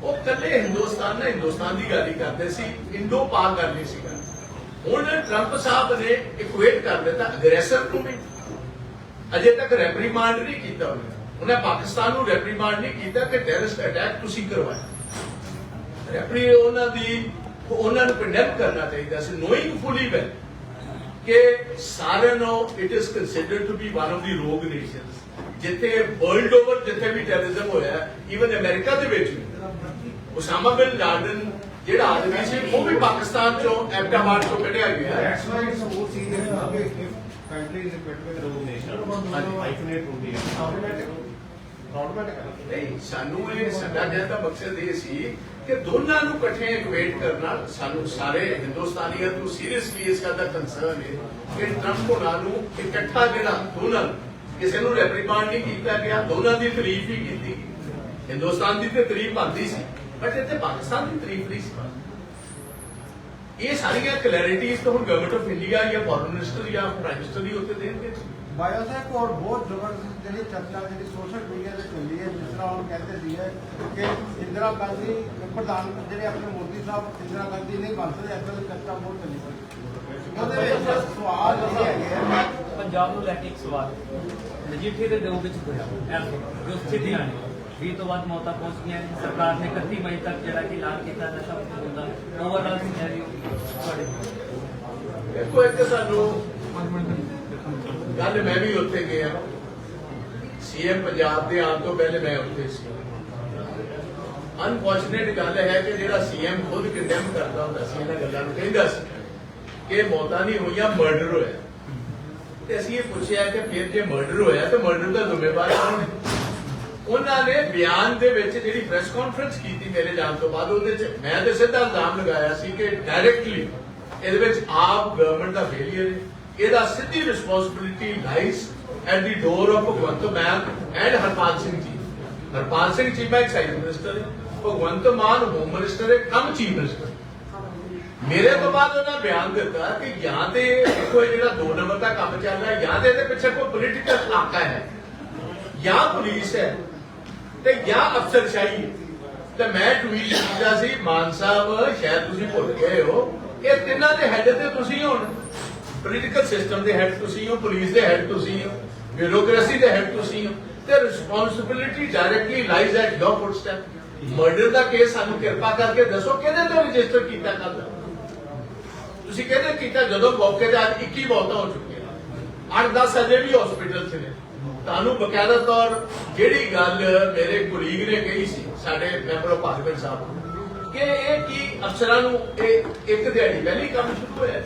ਉਹ ਕੱਲੇ ਹਿੰਦੁਸਤਾਨ ਨਾਲ ਹਿੰਦੁਸਤਾਨ ਦੀ ਗੱਲ ਹੀ ਕਰਦੇ ਸੀ ਇੰਡੋ ਪਾਕ ਗੱਲ ਨਹੀਂ ਸੀ। ਹੁਣ ਟਰੰਪ ਸਾਹਿਬ ਨੇ ਇਕੁਏਟ ਕਰ ਦਿੱਤਾ ਅਗਰੈਸਰ ਨੂੰ ਵੀ। ਅਜੇ ਤੱਕ ਰੈਪਰੀਮਾਂਡ ਨਹੀਂ ਕੀਤਾ ਉਹਨੇ। ਉਹਨੇ ਪਾਕਿਸਤਾਨ ਨੂੰ ਰੈਪਰੀਮਾਂਡ ਨਹੀਂ ਕੀਤਾ ਕਿ ਟੈਰਰਿਸਟ ਅਟੈਕ ਤੁਸੀਂ ਕਰਵਾਇਆ। ਰੈਪਰੀ ਉਹਨਾਂ ਦੀ, ਉਹਨਾਂ ਨੂੰ ਕੰਡੈਮ ਕਰਨਾ ਚਾਹੀਦਾ ਸੀ। ਨੋਇੰਗ ਫੁਲੀ ਵੈਲ ਕਿ ਸਾਰਿਆਂ ਨੂੰ it is considered to be one of the rogue nations ਜਿੱਥੇ ਵਰਲਡ ਓਵਰ ਜਿੱਥੇ ਵੀ ਟੈਰਰਿਜ਼ਮ ਹੋਇਆ ਇਵਨ ਅਮਰੀਕਾ ਦੇ ਵਿੱਚ ਵੀ। ਉਸਾਮਾ ਬਿਨ ਲਾਡਨ ਜਿਹੜਾ ਆਦਮੀ ਸੀ, ਉਹ ਵੀ ਪਾਕਿਸਤਾਨ ਚੋਂ ਐਬਟਾਬਾਦ ਚੋਂ ਕੱਢਿਆ ਗਿਆ। ਹੈ That's why it's more serious now if if country is equipped with rogue nation, hyphenate ਹੁੰਦੀ ਹੈ automatic. Automatic. ਨਹੀਂ ਸਾਨੂੰ ਇਹ ਸਾਡਾ ਕਹਿਣ ਦਾ ਮਕਸਦ ਇਹ ਸੀ ਕਿ ਦੋਨਾਂ ਨੂੰ ਇਕੱਠੇ ਇਕੁਏਟ ਕਰਨਾ ਸਾਨੂੰ ਸਾਰੇ ਹਿੰਦੁਸਤਾਨੀਆਂ ਨੂੰ ਸੀਰੀਅਸਲੀ ਇਸ ਗੱਲ ਦਾ ਕੰਸਰਨ ਹੈ ਕਿ ਟਰੰਪ ਹੋਣਾ ਨੂੰ ਇਕੱਠਾ ਜਿਹੜਾ ਦੋਨਾਂ ਨੂੰ, ਕਿਸੇ ਨੂੰ ਰੈਪਰੀਮਾਂਡ ਨਹੀਂ ਕੀਤਾ ਗਿਆ ਦੋਨਾਂ ਦੀ ਤਾਰੀਫ ਹੀ ਕੀਤੀ। ਹਿੰਦੁਸਤਾਨ ਦੀ ਤੇ ਤਾਰੀਫ ਆਉਂਦੀ ਸੀ ਬਟ ਇੱਥੇ ਪਾਕਿਸਤਾਨ ਦੀ ਤਾਰੀਫ ਨਹੀਂ ਸੀ ਇਹ ਸਾਰੀਆਂ ਕਲੈਰਿਟੀਜ਼ ਤਾਂ ਹੁਣ ਗਵਰਨਮੈਂਟ ਆਫ ਇੰਡੀਆ ਜਾਂ ਫੋਰਨ ਮਿਨਿਸਟਰ ਜਾਂ ਪ੍ਰਾਈਮ ਹੀ ਉੱਤੇ ਦੇਣਗੇ। ਬਾਇਆ ਸਾਹਿਬ ਕੋਲ ਬਹੁਤ ਜ਼ਬਰਦਸਤ ਜਿਹੜੀ ਚਰਚਾ ਜਿਹੜੀ ਸੋਸ਼ਲ ਮੀਡੀਆ ਤੇ ਚੱਲੀ ਹੈ ਜਿਸ ਤਰ੍ਹਾਂ ਉਹ ਕਹਿੰਦੇ ਸੀ ਕਿ ਇੰਦਰਾ ਗਾਂਧੀ ਪ੍ਰਧਾਨ ਜਿਹੜੇ ਆਪਣੇ ਮੋਦੀ ਸਾਹਿਬ ਇੰਦਰਾ ਗਾਂਧੀ ਨਹੀਂ ਬਣ ਸਕਦੇ ਇਸ ਤਰ੍ਹਾਂ ਬਹੁਤ ਚੱਲੀ ਸੀ ਉਹਦੇ ਵਿੱਚ ਸਵਾਲ ਇਹ ਹੈਗੇ ਪੰਜਾਬ ਨੂੰ ਲੈ ਕੇ ਇੱਕ ਸਵਾਲ ਮਜੀਠੇ ਦੇ ਦਿਲ ਵਿੱਚ ਹੋਇਆ। ਜੋ ਸਥਿਤੀ ਆਣੀ 20 ਤੋਂ ਵੱਧ ਮੌਤਾਂ ਪਹੁੰਚ ਗਈਆਂ ਸਰਕਾਰ ਨੇ 31 ਮਈ ਤੱਕ ਜਿਹੜਾ ਕਿ ਐਲਾਨ ਕੀਤਾ, ਨਸ਼ਾ ਹੁੰਦਾ ਓਵਰਆਲ ਸਿਨੈਰੀਓ ਇੱਕ ਸਾਨੂੰ ਗੱਲ ਮੈਂ ਵੀ ਉੱਥੇ ਗਿਆ। ਸੀਐਮ ਪੰਜਾਬ ਦੇ ਆਉਣ ਤੋਂ ਪਹਿਲੇ ਮੈਂ ਉੱਥੇ ਸੀ। ਅਨਫੋਰਚੂਨੇਟ ਗੱਲ ਹੈ ਕਿ ਜਿਹੜਾ ਸੀਐਮ ਖੁਦ ਕੰਡੈਮ ਕਰਦਾ ਹੁੰਦਾ ਸੀ, ਇਹਨਾਂ ਗੱਲਾਂ ਨੂੰ ਕਹਿੰਦਾ ਸੀ ਕਿ ਮੌਤਾਂ ਨਹੀਂ ਹੋਈਆਂ ਮਰਡਰ ਹੋਇਆ। ਤੇ ਅਸੀਂ ਇਹ ਪੁੱਛਿਆ ਕਿ ਫਿਰ ਜੇ ਮਰਡਰ ਹੋਇਆ ਤਾਂ ਮਰਡਰ ਦਾ ਜ਼ਿੰਮੇਵਾਰ ਕੌਣ ਹੈ? ਉਹਨਾਂ ਨੇ ਬਿਆਨ ਦੇ ਵਿੱਚ ਜਿਹੜੀ ਪ੍ਰੈਸ ਕਾਨਫਰੰਸ ਕੀਤੀ ਮੇਰੇ ਜਾਣ ਤੋਂ ਬਾਅਦ, ਉਹਦੇ ਚ ਮੈਂ ਤੇ ਸਿੱਧਾ ਇਲਜ਼ਾਮ ਲਗਾਇਆ ਸੀ ਕਿ ਡਾਇਰੈਕਟਲੀ ਇਹਦੇ ਵਿੱਚ ਆਪ ਗਵਰਨਮੈਂਟ ਦਾ ਫੇਲਿਅਰ ਹੈ। ਇਹਦਾ ਸਿੱਧੀ responsibility lies at the door of Bhagwant Mann and Harpal Singh ji. Harpal Singh Cheema excise minister ਹੈ। ਭਗਵੰਤ ਮਾਨ ਹੋਮ ਮਿਨਿਸਟਰ ਹੈ, ਕਮ ਚੀਫ ਮਿਨਿਸਟਰ ਮੇਰੇ ਤੋਂ ਬਾਅਦ ਉਹਨਾਂ ਬਿਆਨ ਦਿੱਤਾ ਕਿ ਜਾਂ ਤੇ ਕੋਈ ਜਿਹੜਾ ਦੋ ਨੰਬਰ ਦਾ ਕੰਮ ਚੱਲ ਰਿਹਾ, ਜਾਂ ਤੇ ਇਹਦੇ ਪਿੱਛੇ ਕੋਈ ਪੋਲੀਟੀਕਲ ਇਲਾਕਾ ਹੈ, ਜਾਂ ਪੁਲਿਸ ਹੈ। ਤੇ ਜਾਂ ਅਫਸਰਸ਼ਾਹੀ। ਤੇ ਮੈਂ ਟਵੀਟ ਕੀਤਾ ਸੀ, ਮਾਨ ਸਾਹਿਬ, ਸ਼ਾਇਦ ਤੁਸੀਂ ਭੁੱਲ ਗਏ ਹੋ। ਇਹ ਤਿੰਨਾਂ ਦੇ ਹੈੱਡ ਤੇ ਤੁਸੀਂ ਹੋ ਪੋਲੀਟੀਕਲ ਸਿਸਟਮ ਦੇ ਹੈੱਡ ਤੁਸੀਂ ਹੋ ਪੁਲਿਸ ਦੇ ਹੈੱਡ ਤੁਸੀਂ ਹੋ ਬਿਊਰੋਕ੍ਰੇਸੀ ਦੇ ਹੈੱਡ ਤੁਸੀਂ ਹੋ। ਤੇ responsibility directly lies at your footstep murder the case ਸਾਨੂੰ ਕਿਰਪਾ ਕਰਕੇ ਦੱਸੋ, ਕਿਹਦੇ ਤੇ ਰਜਿਸਟਰ ਕੀਤਾ ਕੱਲ ਤੁਸੀਂ ਕਹਿੰਦੇ ਕੀਤਾ? ਜਦੋਂ ਮੌਕੇ ਤੇ ਅੱਜ 21 ਮੌਤਾਂ ਹੋ ਚੁੱਕੀਆਂ। 8-10 ਅਜੇ ਵੀ ਹਸਪੀਟਲ 'ਚ ਨੇ। ਤੁਹਾਨੂੰ ਬਕਾਇਦਾ ਤੌਰ ਜਿਹੜੀ ਗੱਲ ਮੇਰੇ ਕੁਲੀਗ ਨੇ ਕਹੀ ਸੀ, ਸਾਡੇ ਮੈਂਬਰ ਆਫ ਪਾਰਲੀਮੈਂਟ ਸਾਹਿਬ ਕਿ ਇਹ ਕੀ ਅਫਸਰਾਂ ਨੂੰ ਇਹ ਇੱਕ ਦਿਹਾੜੀ ਪਹਿਲੇ ਹੀ ਕੰਮ ਸ਼ੁਰੂ ਹੋਇਆ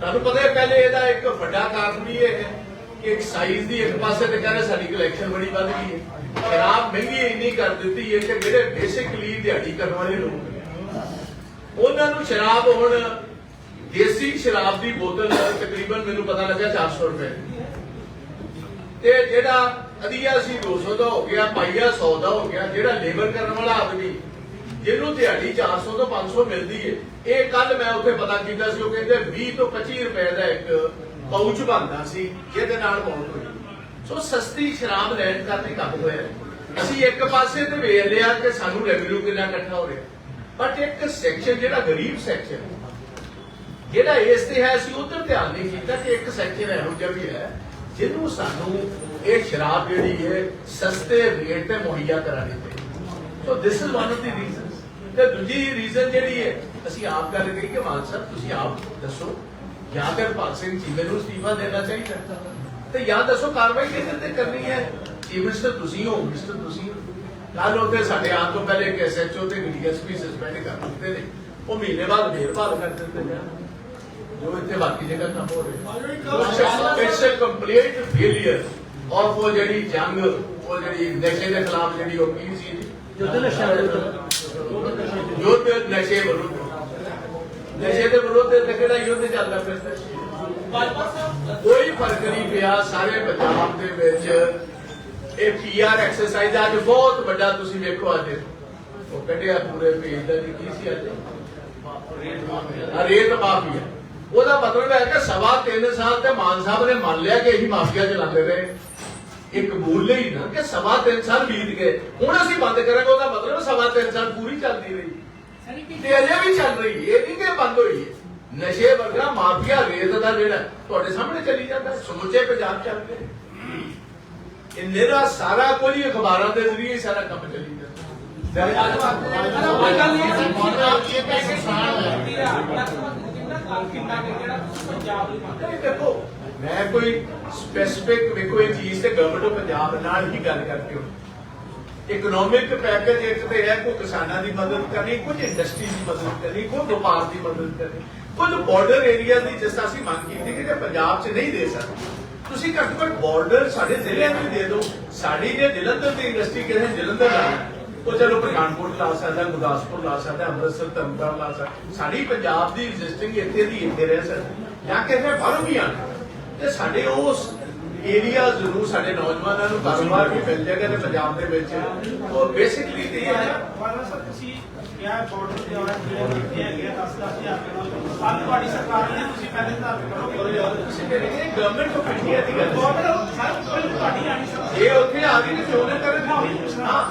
ਤੁਹਾਨੂੰ ਪਤਾ ਹੈ ਪਹਿਲੇ ਇਹਦਾ ਇੱਕ ਵੱਡਾ ਕਾਰਨ ਵੀ ਇਹ ਹੈ ਕਿ ਇੱਕ ਦੀ ਇੱਕ ਪਾਸੇ ਤੇ ਕਹਿੰਦੇ ਸਾਡੀ ਕਲੈਕਸ਼ਨ ਬੜੀ ਵੱਧ ਗਈ ਹੈ। ਸ਼ਰਾਬ ਮਹਿੰਗੀ ਇੰਨੀ ਕਰ ਦਿੱਤੀ ਹੈ ਕਿ ਜਿਹੜੇ ਬੇਸਿਕਲੀ ਦਿਹਾੜੀ ਕਰਨ ਵਾਲੇ ਲੋਕ ਉਹਨਾਂ ਨੂੰ ਸ਼ਰਾਬ ਹੁਣ ਦੇਸੀ ਸ਼ਰਾਬ ਦੀ ਬੋਤਲ ਤਕਰੀਬਨ ਮੈਨੂੰ ਪਤਾ ਲੱਗਾ 400 ਰੁਪਏ। ਤੇ ਜਿਹੜਾ ਅਧੀਆ ਸੀ 200 ਦਾ ਹੋ ਗਿਆ ਪਾਈਆ 100 ਦਾ ਹੋ ਗਿਆ, ਜਿਹੜਾ ਲੇਬਰ ਕਰਨ ਵਾਲਾ ਆਦਮੀ ਜਿਹਨੂੰ ਦਿਹਾੜੀ 400 ਤੋਂ 500 ਮਿਲਦੀ ਏ, ਇਹ ਕੱਲ ਮੈਂ ਉੱਥੇ ਪਤਾ ਕੀਤਾ ਸੀ, ਉਹ ਕਹਿੰਦੇ 20 ਤੋਂ 25 ਰੁਪਏ ਦਾ ਇੱਕ ਪਾਊਚ ਬਣਦਾ ਸੀ, ਜਿਹਦੇ ਨਾਲ ਮੌਤ ਹੋਈ। ਸੋ ਸਸਤੀ ਸ਼ਰਾਬ ਲੈਣ ਕਰਕੇ ਕੰਮ ਹੋਇਆ। ਅਸੀਂ ਇੱਕ ਪਾਸੇ ਤੇ ਵੇਖ ਲਿਆ ਕਿ ਸਾਨੂੰ ਰੈਵਨਿਊ ਕਿੰਨਾ ਇਕੱਠਾ ਹੋ ਰਿਹਾ। ਬਟ ਇੱਕ ਸੈਕਸ਼ਨ ਜਿਹੜਾ ਗਰੀਬ ਸੈਕਸ਼ਨ ਜਿਹੜਾ ਇਸ ਤੇ ਹੈ, ਅਸੀਂ ਉਧਰ ਧਿਆਨ ਨਹੀਂ ਕੀਤਾ ਕਿ ਇੱਕ ਸੈਕਸ਼ਨ ਇਹੋ ਜਿਹਾ ਵੀ ਹੈ। ਜਿਹਨੂੰ ਸਾਨੂੰ ਇਹ ਸ਼ਰਾਬ ਜਿਹੜੀ ਹੈ ਸਸਤੇ ਰੇਟ ਤੇ ਮੁਹੱਈਆ ਕਰਾਣੀ ਚਾਹੀਦੀ so this is one of the reasons ਤੇ ਦੂਜੀ ਰੀਜ਼ਨ ਜਿਹੜੀ ਹੈ, ਅਸੀਂ ਆਪ ਗੱਲ ਕਰੀ ਕਿ ਮਾਨ ਸਾਹਿਬ, ਤੁਸੀਂ ਆਪ ਦੱਸੋ, ਜਾਂ ਤੇ ਭਗਤ ਸਿੰਘ ਚੀਮੇ ਨੂੰ ਅਸਤੀਫਾ ਦੇਣਾ ਚਾਹੀਦਾ। ਤੇ ਜਾਂ ਦੱਸੋ ਕਾਰਵਾਈ ਕਿਹਦੇ ਤੇ ਕਰਨੀ ਹੈ? ਚੀਫ ਮਿਨਿਸਟਰ, ਤੁਸੀਂ ਹੋ, ਮਿਨਿਸਟਰ ਤੁਸੀਂ ਕੱਲ ਉੱਥੇ ਸਾਡੇ ਆਉਣ ਤੋਂ ਪਹਿਲੇ ਇੱਕ ਐਸਐਚਓ ਤੇ ਡੀਐਸਪੀ ਸਸਪੈਂਡ ਕਰ ਦਿੱਤੇ ਨੇ। ਉਹ ਮਹੀਨੇ ਬਾਅਦ ਫੇਰ ਬਹਾਲ ਕਰ ਦਿੱਤੇ ਨੇ। ਜੋ ਇੱਥੇ ਬਾਕੀ ਜਗ੍ਹਾ ਕੰਮ ਹੋ ਰਿਹਾ it's a complete failure of ਉਹ ਜਿਹੜੀ ਜੰਗ ਉਹ ਜਿਹੜੀ ਨਸ਼ੇ ਦੇ ਖਿਲਾਫ ਜਿਹੜੀ ਉਹ ਕੀ ਸੀ ਯੁੱਧ ਨਸ਼ਾ ਯੁੱਧ ਨਸ਼ੇ ਵਿਰੁੱਧ ਨਸ਼ੇ ਦੇ ਵਿਰੁੱਧ ਤੇ ਕਿਹੜਾ ਯੁੱਧ ਚੱਲਦਾ ਫਿਰਦਾ ਕੋਈ ਫ਼ਰਕ ਨਹੀਂ ਪਿਆ ਸਾਰੇ ਪੰਜਾਬ ਦੇ ਵਿੱਚ ਇਹ ਪੀਆਰ ਐਕਸਰਸਾਈਜ਼ ਅੱਜ ਬਹੁਤ ਵੱਡਾ ਤੁਸੀਂ ਵੇਖੋ ਅੱਜ ਉਹ ਦਾ ਉਹਦਾ ਮਤਲਬ ਹੈ ਕਿ ਸਵਾ ਤਿੰਨ ਸਾਲ ਤੇ ਮਾਨ ਸਾਹਿਬ ਨੇ ਮੰਨ ਲਿਆ ਕਿ ਇਹੀ ਮਾਫੀਆ ਚਲਾਉਂਦੇ ਰਹੇ ਇਹ ਕਬੂਲ ਲਈ ਨਾ ਕਿ ਸਵਾ ਤਿੰਨ ਸਾਲ ਬੀਤ ਗਏ। ਹੁਣ ਅਸੀਂ ਬੰਦ ਕਰਾਂਗੇ ਉਹਦਾ ਮਤਲਬ ਸਵਾ ਤਿੰਨ ਸਾਲ ਪੂਰੀ ਚੱਲਦੀ ਰਹੀ। ਤੇ ਅਜੇ ਵੀ ਚੱਲ ਰਹੀ ਹੈ ਇਹ ਨਹੀਂ ਕਿ ਬੰਦ ਹੋਈ ਹੈ। ਨਸ਼ੇ ਵਰਗਾ ਮਾਫੀਆ ਰੇਤ ਦਾ ਜਿਹੜਾ ਤੁਹਾਡੇ ਸਾਹਮਣੇ ਚੱਲੀ ਜਾਂਦਾ ਹੈ, ਸਮੁੱਚੇ ਪੰਜਾਬ ਚੱਲ ਰਿਹਾ ਇਹ ਨਿਹਰਾ ਸਾਰਾ ਕੋਈ ਅਖਬਾਰਾਂ ਦੇ ਜ਼ਰੀਏ ਹੀ ਸਾਰਾ ਕੰਮ ਚੱਲੀ ਜਾਂਦਾ ਕੋਈ ਗੱਲ ਨਹੀਂ ਹੈ। ਨਹੀਂ ਦੇਖੋ, ਮੈਂ ਕੋਈ ਸਪੈਸਿਫਿਕ ਵੇਖੋ, ਇਹ ਚੀਜ਼ ਤੇ ਗਵਰਨਮੈਂਟ ਆਫ ਪੰਜਾਬ ਨਾਲ ਹੀ ਗੱਲ ਕਰਕੇ ਹੋ ਇਕਨੋਮਿਕ ਪੈਕੇਜ ਇੱਕ ਤੇ ਹੈ, ਕੋਈ ਕਿਸਾਨਾਂ ਦੀ ਮਦਦ ਕਰਨੀ, ਕੁਝ ਇੰਡਸਟਰੀ ਦੀ ਮਦਦ ਕਰਨੀ, ਕੋਈ ਵਪਾਰ ਦੀ ਮਦਦ ਕਰਨੀ। ਕੁਝ ਬਾਰਡਰ ਏਰੀਆ ਦੀ ਜਿਸ ਤਰ੍ਹਾਂ ਅਸੀਂ ਮੰਗ ਕੀਤੀ ਕਿ ਜੇ ਪੰਜਾਬ 'ਚ ਨਹੀਂ ਦੇ ਸਕਦੇ, ਤੁਸੀਂ ਘੱਟ ਘੱਟ ਬਾਰਡਰ ਸਾਡੇ ਜ਼ਿਲ੍ਹਿਆਂ ਨੂੰ ਦੇ ਦਿਓ। ਸਾਡੀ ਜੇ ਜਲੰਧਰ ਦੀ ਇੰਡਸਟਰੀ ਕਿਸੇ ਜਲੰਧਰ ਲਾਉਣੀ ਉਹ ਚਲੋ ਪਠਾਨਕੋਟ ਲਾ ਸਕਦਾ, ਗੁਰਦਾਸਪੁਰ ਲਾ ਸਕਦਾ, ਅੰਮ੍ਰਿਤਸਰ ਤਰਨਤਾਰਨ ਲਾ ਸਕਦਾ। ਸਾਡੀ ਪੰਜਾਬ ਦੀ ਐਗਜ਼ਿਸਟਿੰਗ ਇੱਥੇ ਦੀ ਇੱਥੇ ਰਹਿ ਸਕਦੀ। ਜਾਂ ਕਿਸੇ ਬਾਹਰੋਂ ਵੀ ਆਣਾ ਤੇ ਸਾਡੇ ਉਸ ਏਰੀਆਜ਼ ਨੂੰ ਸਾਡੇ ਨੌਜਵਾਨਾਂ ਨੂੰ ਕਾਰੋਬਾਰ ਵੀ ਮਿਲ ਜਾਏਗਾ ਤੇ ਪੰਜਾਬ ਦੇ ਵਿੱਚ। ਉਹ ਬੇਸਿਕਲੀ ਤੇ ਇਹ ਹੈ ਵਾਲਾ ਸਰ ਤੁਸੀਂ ਕਿਹਾ ਬਾਰਡਰ ਤੇ ਆਉਣਾ ਜਿਹੜੇ ਦਿੱਤੇ ਹੈਗੇ 10 10 ਹਜ਼ਾਰ ਰੁਪਏ ਨਾਲ ਤੁਹਾਡੀ ਸਰਕਾਰ ਨੇ ਤੁਸੀਂ ਪਹਿਲੇ ਤਾਂ ਕਰੋਗੇ ਤੁਸੀਂ ਕਹਿੰਦੇ ਇਹ ਗਵਰਨਮੈਂਟ ਆਫ ਇੰਡੀਆ ਦੀ ਗੱਲ ਹੈ ਗਵਰਨਮੈਂਟ ਸਰ ਕੋਈ ਤੁਹਾਡੀ ਆਣੀ ਸਰ ਇਹ ਉੱਥੇ ਆ ਗਈ ਤੇ ਕਿਉਂ ਨਾ ਕਰਨ ਹਾਂ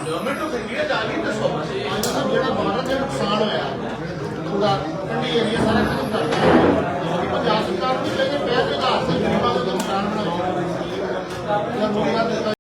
ਗਵਰਨਮੈਂਟ ਆਫ ਇੰਡੀਆ ਚ ਆ ਗਈ ਤਾਂ ਸੌ ਅੱਜ ਦਾ ਜਿਹੜਾ ਬਾਹਰ ਦਾ ਨੁਕਸਾਨ ਹੋਇਆ ਪੂਰਾ ਠੰਡੀ ਏਰੀਆ ਸਾਰਾ ਖਤਮ ਕਰ ਦਿੱਤਾ ਪੰਜਾਬ ਸਰਕਾਰ ਨੂੰ ਚਾਹੀਦਾ ਪਹਿਲ ਦੇ ਆਧਾਰ ਤੇ ਗਰੀਬਾਂ ਦਾ ਨੁਕਸਾਨ ਬਣਾਉਣਾ ਜਾਂ ਮੁਰਗਾ ਦਿੱਤਾ